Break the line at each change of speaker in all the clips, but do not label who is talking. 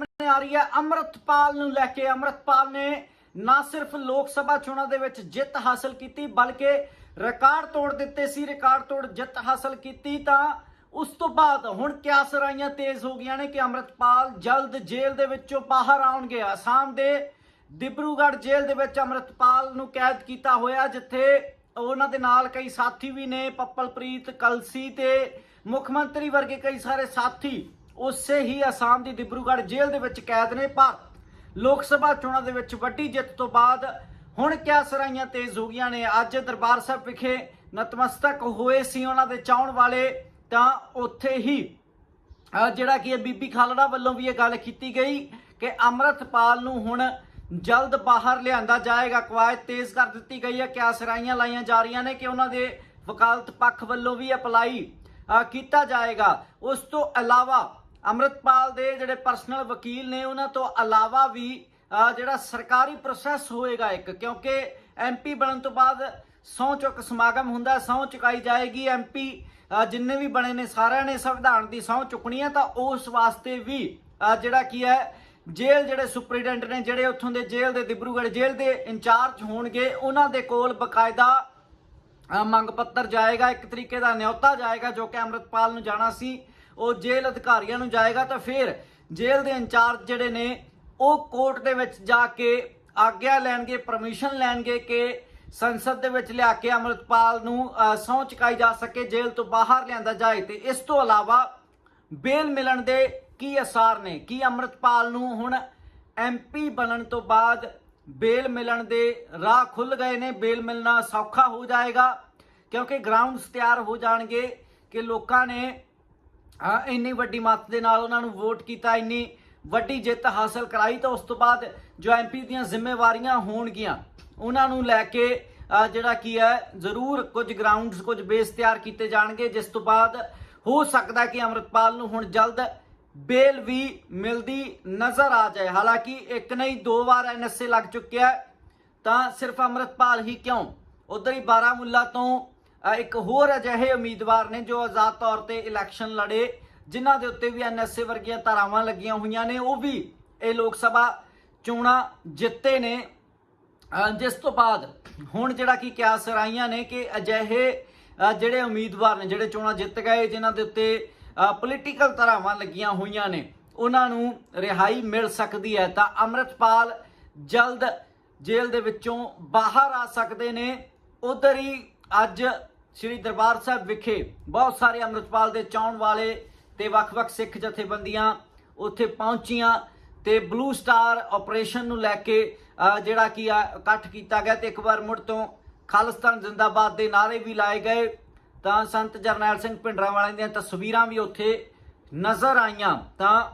ਸਾਹਮਣੇ ਆ ਰਹੀ ਹੈ। ਅੰਮ੍ਰਿਤਪਾਲ ਨੂੰ ਲੈ ਕੇ ਅੰਮ੍ਰਿਤਪਾਲ ਨੇ ਨਾ ਸਿਰਫ ਲੋਕ ਸਭਾ ਚੋਣਾਂ ਦੇ ਵਿੱਚ ਜਿੱਤ ਹਾਸਲ ਕੀਤੀ, ਬਲਕਿ ਰਿਕਾਰਡ ਤੋੜ ਦਿੱਤੇ ਸੀ। ਰਿਕਾਰਡ ਤੋੜ ਜਿੱਤ ਹਾਸਲ ਕੀਤੀ ਤਾਂ ਉਸ ਤੋਂ ਬਾਅਦ ਹੁਣ ਕਿਆਸਰਾਈਆਂ ਤੇਜ਼ ਹੋ ਗਈਆਂ ਨੇ ਕਿ ਅੰਮ੍ਰਿਤਪਾਲ ਜਲਦ ਜੇਲ੍ਹ ਦੇ ਵਿੱਚੋਂ ਬਾਹਰ ਆਉਣਗੇ ਆਸਾਮ ਦੇ ਦਿਬਰੂਗੜ੍ਹ ਜੇਲ੍ਹ ਦੇ ਵਿੱਚ ਅੰਮ੍ਰਿਤਪਾਲ ਨੂੰ ਕੈਦ ਕੀਤਾ ਹੋਇਆ, ਜਿੱਥੇ ਉਹਨਾਂ ਦੇ ਨਾਲ ਕਈ ਸਾਥੀ ਵੀ ਨੇ, ਪੱਪਲਪ੍ਰੀਤ ਕਲਸੀ ਤੇ ਮੁੱਖ ਮੰਤਰੀ ਵਰਗੇ ਕਈ ਸਾਰੇ ਸਾਥੀ ਉਸੇ ਹੀ ਅਸਾਮ ਦੀ ਦਿਬਰੂਗੜ੍ਹ ਜੇਲ੍ਹ ਦੇ ਵਿੱਚ ਕੈਦ ਨੇ ਪਰ ਲੋਕ ਸਭਾ ਚੋਣਾਂ ਦੇ ਵਿੱਚ ਵੱਡੀ ਜਿੱਤ ਤੋਂ ਬਾਅਦ ਹੁਣ ਕਿਆ ਸਰਾਈਆਂ ਤੇਜ਼ ਹੋ ਗਈਆਂ ਨੇ? ਅੱਜ ਦਰਬਾਰ ਸਾਹਿਬ ਵਿਖੇ ਨਤਮਸਤਕ ਹੋਏ ਸੀ ਉਹਨਾਂ ਦੇ ਚਾਹਣ ਵਾਲੇ ਤਾਂ ਉੱਥੇ ਹੀ ਜਿਹੜਾ ਕਿ ਬੀਬੀ ਖਾਲੜਾ ਵੱਲੋਂ ਵੀ ਇਹ ਗੱਲ ਕੀਤੀ ਗਈ ਕਿ ਅੰਮ੍ਰਿਤਪਾਲ ਨੂੰ ਹੁਣ ਜਲਦ ਬਾਹਰ ਲਿਆਂਦਾ ਜਾਏਗਾ। ਕਵਾਇਦ ਤੇਜ਼ ਕਰ ਦਿੱਤੀ ਗਈ ਹੈ। ਕਿਆ ਸਰਾਈਆਂ ਲਾਈਆਂ ਜਾ ਰਹੀਆਂ ਨੇ ਕਿ ਉਹਨਾਂ ਦੇ ਵਕਾਲਤ ਪੱਖ ਵੱਲੋਂ ਵੀ ਅਪਲਾਈ ਕੀਤਾ ਜਾਏਗਾ। ਉਸ ਤੋਂ ਇਲਾਵਾ ਅੰਮ੍ਰਿਤਪਾਲ ਦੇ ਜਿਹੜੇ ਪਰਸਨਲ ਵਕੀਲ ਨੇ, ਉਹਨਾਂ ਤੋਂ ਇਲਾਵਾ ਵੀ ਜਿਹੜਾ ਸਰਕਾਰੀ ਪ੍ਰੋਸੈਸ ਹੋਏਗਾ ਇੱਕ, ਕਿਉਂਕਿ ਐਮਪੀ ਬਣਨ ਤੋਂ ਬਾਅਦ ਸਹੁੰ ਚੁੱਕ ਸਮਾਗਮ ਹੁੰਦਾ, ਸਹੁੰ ਚੁਕਾਈ ਜਾਏਗੀ ਐਮਪੀ ਜਿੰਨੇ ਵੀ ਬਣੇ ਨੇ ਸਾਰਿਆਂ ਨੇ ਸੰਵਿਧਾਨ ਦੀ ਸਹੁੰ ਚੁੱਕਣੀ ਹੈ ਤਾਂ ਉਸ ਵਾਸਤੇ ਵੀ ਜਿਹੜਾ ਕੀ ਹੈ, ਜੇਲ੍ਹ ਜਿਹੜੇ ਸੁਪਰੀਡੈਂਟ ਨੇ, ਜਿਹੜੇ ਉੱਥੋਂ ਦੇ ਜੇਲ੍ਹ ਦੇ ਦਿਬਰੂਗੜ੍ਹ ਜੇਲ੍ਹ ਦੇ ਇੰਚਾਰਜ ਹੋਣਗੇ, ਉਹਨਾਂ ਦੇ ਕੋਲ ਬਕਾਇਦਾ ਮੰਗ ਪੱਤਰ ਜਾਏਗਾ, ਇੱਕ ਤਰੀਕੇ ਦਾ ਨਿਯੋਤਾ ਜਾਏਗਾ, ਜੋ ਕਿ ਅੰਮ੍ਰਿਤਪਾਲ ਨੂੰ ਜਾਣਾ ਸੀ। ਉਹ ਜੇਲ੍ਹ ਅਧਿਕਾਰੀਆਂ ਨੂੰ ਜਾਏਗਾ ਤਾਂ ਫਿਰ ਜੇਲ੍ਹ ਦੇ ਇੰਚਾਰਜ ਜਿਹੜੇ ਨੇ ਉਹ ਕੋਰਟ ਦੇ ਵਿੱਚ ਜਾ ਕੇ ਆਗਿਆ ਲੈਣਗੇ ਪਰਮਿਸ਼ਨ ਲੈਣਗੇ ਕਿ ਸੰਸਦ ਦੇ ਵਿੱਚ ਲਿਆ ਕੇ ਅੰਮ੍ਰਿਤਪਾਲ ਨੂੰ ਅ, ਸਹੁੰ ਚੁਕਾਈ ਜਾ ਸਕੇ ਜੇਲ੍ਹ ਤੋਂ ਬਾਹਰ ਲਿਆਂਦਾ ਜਾਏ ਤੇ ਇਸ ਤੋਂ ਇਲਾਵਾ ਬੇਲ ਮਿਲਣ ਦੇ ਕੀ ਅਸਾਰ ਨੇ? ਕੀ ਅੰਮ੍ਰਿਤਪਾਲ ਨੂੰ ਹੁਣ ਐਮਪੀ ਬਣਨ ਤੋਂ ਬਾਅਦ ਬੇਲ ਮਿਲਣ ਦੇ ਰਾਹ ਖੁੱਲ ਗਏ ਨੇ? ਬੇਲ ਮਿਲਣਾ ਸੌਖਾ ਹੋ ਜਾਏਗਾ ਕਿਉਂਕਿ ਗਰਾਊਂਡਸ ਤਿਆਰ ਹੋ ਜਾਣਗੇ ਕਿ ਲੋਕਾਂ ਨੇ ਅਹ, ਇੰਨੀ ਵੱਡੀ ਮੱਤ ਦੇ ਨਾਲ ਉਹਨਾਂ ਨੂੰ ਵੋਟ ਕੀਤਾ ਇੰਨੀ ਵੱਡੀ ਜਿੱਤ ਹਾਸਲ ਕਰਾਈ ਤਾਂ ਉਸ ਤੋਂ ਬਾਅਦ ਜੋ ਐਮਪੀ ਦੀਆਂ ਜ਼ਿੰਮੇਵਾਰੀਆਂ ਹੋਣਗੀਆਂ ਉਹਨਾਂ ਨੂੰ ਲੈ ਕੇ ਜਿਹੜਾ ਕੀ ਹੈ ਜ਼ਰੂਰ ਕੁਝ ਗਰਾਊਂਡਸ ਕੁਝ ਬੇਸ ਤਿਆਰ ਕੀਤੇ ਜਾਣਗੇ ਜਿਸ ਤੋਂ ਬਾਅਦ ਹੋ ਸਕਦਾ ਕਿ ਅੰਮ੍ਰਿਤਪਾਲ ਨੂੰ ਹੁਣ ਜਲਦ ਬੇਲ ਵੀ ਮਿਲਦੀ ਨਜ਼ਰ ਆ ਜਾਏ। ਹਾਲਾਂਕਿ ਇੱਕ ਨਹੀਂ ਦੋ ਵਾਰ ਐਨਐਸਏ ਲੱਗ ਚੁੱਕਿਆ ਤਾਂ ਸਿਰਫ ਅੰਮ੍ਰਿਤਪਾਲ ਹੀ ਕਿਉਂ? ਉਧਰ ਹੀ ਬਾਰਾਮੁੱਲਾ ਤੋਂ ਇੱਕ ਹੋਰ ਅਜਿਹੇ ਉਮੀਦਵਾਰ ਨੇ ਜੋ ਆਜ਼ਾਦ ਤੌਰ ਤੇ ਇਲੈਕਸ਼ਨ ਲੜੇ, ਜਿਨ੍ਹਾਂ ਦੇ ਉੱਤੇ ਵੀ ਐਨਐਸਏ ਵਰਗੀਆਂ ਧਾਰਾਵਾਂ ਲੱਗੀਆਂ ਹੋਈਆਂ ਨੇ, ਉਹ ਵੀ ਇਹ ਲੋਕ ਸਭਾ ਚੋਣਾਂ ਜਿੱਤੇ ਨੇ। ਜਿਸ ਤੋਂ ਬਾਅਦ ਹੁਣ ਜਿਹੜਾ ਕੀ ਕਿਆਸ ਰਾਈਆਂ ਨੇ ਕਿ ਅਜਿਹੇ ਜਿਹੜੇ ਉਮੀਦਵਾਰ ਨੇ, ਜਿਹੜੇ ਚੋਣਾਂ ਜਿੱਤ ਗਏ, ਜਿਨ੍ਹਾਂ ਦੇ ਉੱਤੇ ਪੋਲੀਟੀਕਲ ਧਾਰਾਵਾਂ ਲੱਗੀਆਂ ਹੋਈਆਂ ਨੇ, ਉਹਨਾਂ ਨੂੰ ਰਿਹਾਈ ਮਿਲ ਸਕਦੀ ਹੈ। ਤਾਂ ਅੰਮ੍ਰਿਤਪਾਲ ਜਲਦ ਜੇਲ੍ਹ ਦੇ ਵਿੱਚੋਂ ਬਾਹਰ ਆ ਸਕਦੇ ਨੇ। ਉਧਰ ਹੀ ਅੱਜ ਸ੍ਰੀ ਦਰਬਾਰ ਸਾਹਿਬ ਵਿਖੇ ਬਹੁਤ ਸਾਰੇ ਅੰਮ੍ਰਿਤਪਾਲ ਦੇ ਚਾਹਣ ਵਾਲੇ ਤੇ ਵੱਖ-ਵੱਖ ਸਿੱਖ ਜਥੇਬੰਦੀਆਂ ਉੱਥੇ ਪਹੁੰਚੀਆਂ ਤੇ ਬਲੂ ਸਟਾਰ ਆਪਰੇਸ਼ਨ ਨੂੰ ਲੈ ਕੇ ਜਿਹੜਾ ਕੀ ਆ ਇਕੱਠ ਕੀਤਾ ਗਿਆ ਤੇ ਇੱਕ ਵਾਰ ਮੁੜ ਤੋਂ ਖਾਲਿਸਤਾਨ ਜ਼ਿੰਦਾਬਾਦ ਦੇ ਨਾਰੇ ਵੀ ਲਾਏ ਗਏ। ਤਾਂ ਸੰਤ ਜਰਨੈਲ ਸਿੰਘ ਭਿੰਡਰਾਂ ਵਾਲਿਆਂ ਦੀਆਂ ਤਸਵੀਰਾਂ ਵੀ ਉੱਥੇ ਨਜ਼ਰ ਆਈਆਂ। ਤਾਂ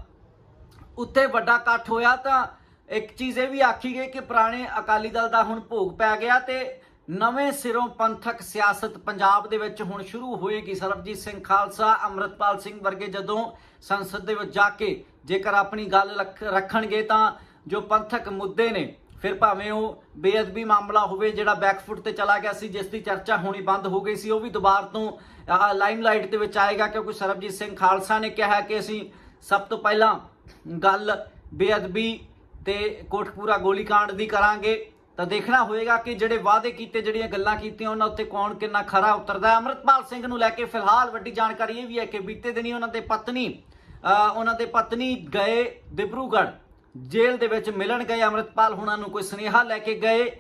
ਉੱਥੇ ਵੱਡਾ ਇਕੱਠ ਹੋਇਆ ਤਾਂ ਇੱਕ ਚੀਜ਼ ਇਹ ਵੀ ਆਖੀ ਗਈ ਕਿ ਪੁਰਾਣੇ ਅਕਾਲੀ ਦਲ ਦਾ ਹੁਣ ਭੋਗ ਪੈ ਗਿਆ ਤੇ ਨਵੇਂ ਸਿਰੋਂ ਪੰਥਕ ਸਿਆਸਤ ਪੰਜਾਬ ਦੇ ਵਿੱਚ ਹੁਣ ਸ਼ੁਰੂ ਹੋਏਗੀ। ਸਰਬਜੀਤ ਸਿੰਘ ਖਾਲਸਾ, ਅੰਮ੍ਰਿਤਪਾਲ ਸਿੰਘ ਵਰਗੇ ਜਦੋਂ ਸੰਸਦ ਦੇ ਵਿੱਚ ਜਾ ਕੇ ਜੇਕਰ ਆਪਣੀ ਗੱਲ ਰੱਖ- ਰੱਖਣਗੇ ਤਾਂ ਜੋ ਪੰਥਕ ਮੁੱਦੇ ਨੇ, ਫਿਰ ਭਾਵੇਂ ਉਹ ਬੇਅਦਬੀ ਮਾਮਲਾ ਹੋਵੇ ਜਿਹੜਾ ਬੈਕਫੁੱਟ ਤੇ ਚਲਾ ਗਿਆ ਸੀ, ਜਿਸ ਦੀ ਚਰਚਾ ਹੋਣੀ ਬੰਦ ਹੋ ਗਈ ਸੀ, ਉਹ ਵੀ ਦੁਬਾਰਾ ਤੋਂ ਲਾਈਮਲਾਈਟ ਦੇ ਵਿੱਚ ਆਏਗਾ ਕਿਉਂਕਿ ਸਰਬਜੀਤ ਸਿੰਘ ਖਾਲਸਾ ਨੇ ਕਿਹਾ ਕਿ ਅਸੀਂ ਸਭ ਤੋਂ ਪਹਿਲਾਂ ਗੱਲ ਬੇਅਦਬੀ ਤੇ ਕੋਟਕਪੂਰਾ ਗੋਲੀकांड ਦੀ ਕਰਾਂਗੇ। ਤਾਂ ਦੇਖਣਾ ਹੋਏਗਾ ਕਿ ਜਿਹੜੇ ਵਾਅਦੇ ਕੀਤੇ, ਜਿਹੜੀਆਂ ਗੱਲਾਂ ਕੀਤੀਆਂ, ਉਹਨਾਂ ਉੱਤੇ ਕੌਣ ਕਿੰਨਾ ਖਰਾ ਉਤਰਦਾ ਹੈ। ਅਮਰਤਪਾਲ ਸਿੰਘ ਨੂੰ ਲੈ ਕੇ ਫਿਲਹਾਲ ਵੱਡੀ ਜਾਣਕਾਰੀ ਇਹ ਵੀ ਹੈ ਕਿ ਬੀਤੇ ਦਿਨੀ ਉਹਨਾਂ ਦੇ ਪਤਨੀ ਉਹਨਾਂ ਦੇ ਪਤਨੀ ਗਏ ਦਿਬਰੂਗੜ੍ਹ ਜੇਲ੍ਹ ਦੇ ਵਿੱਚ ਮਿਲਣ ਗਏ। ਅਮਰਤਪਾਲ ਹੁਣਾਂ ਨੂੰ ਕੋਈ ਸੁਨੇਹਾ ਲੈ ਕੇ ਗਏ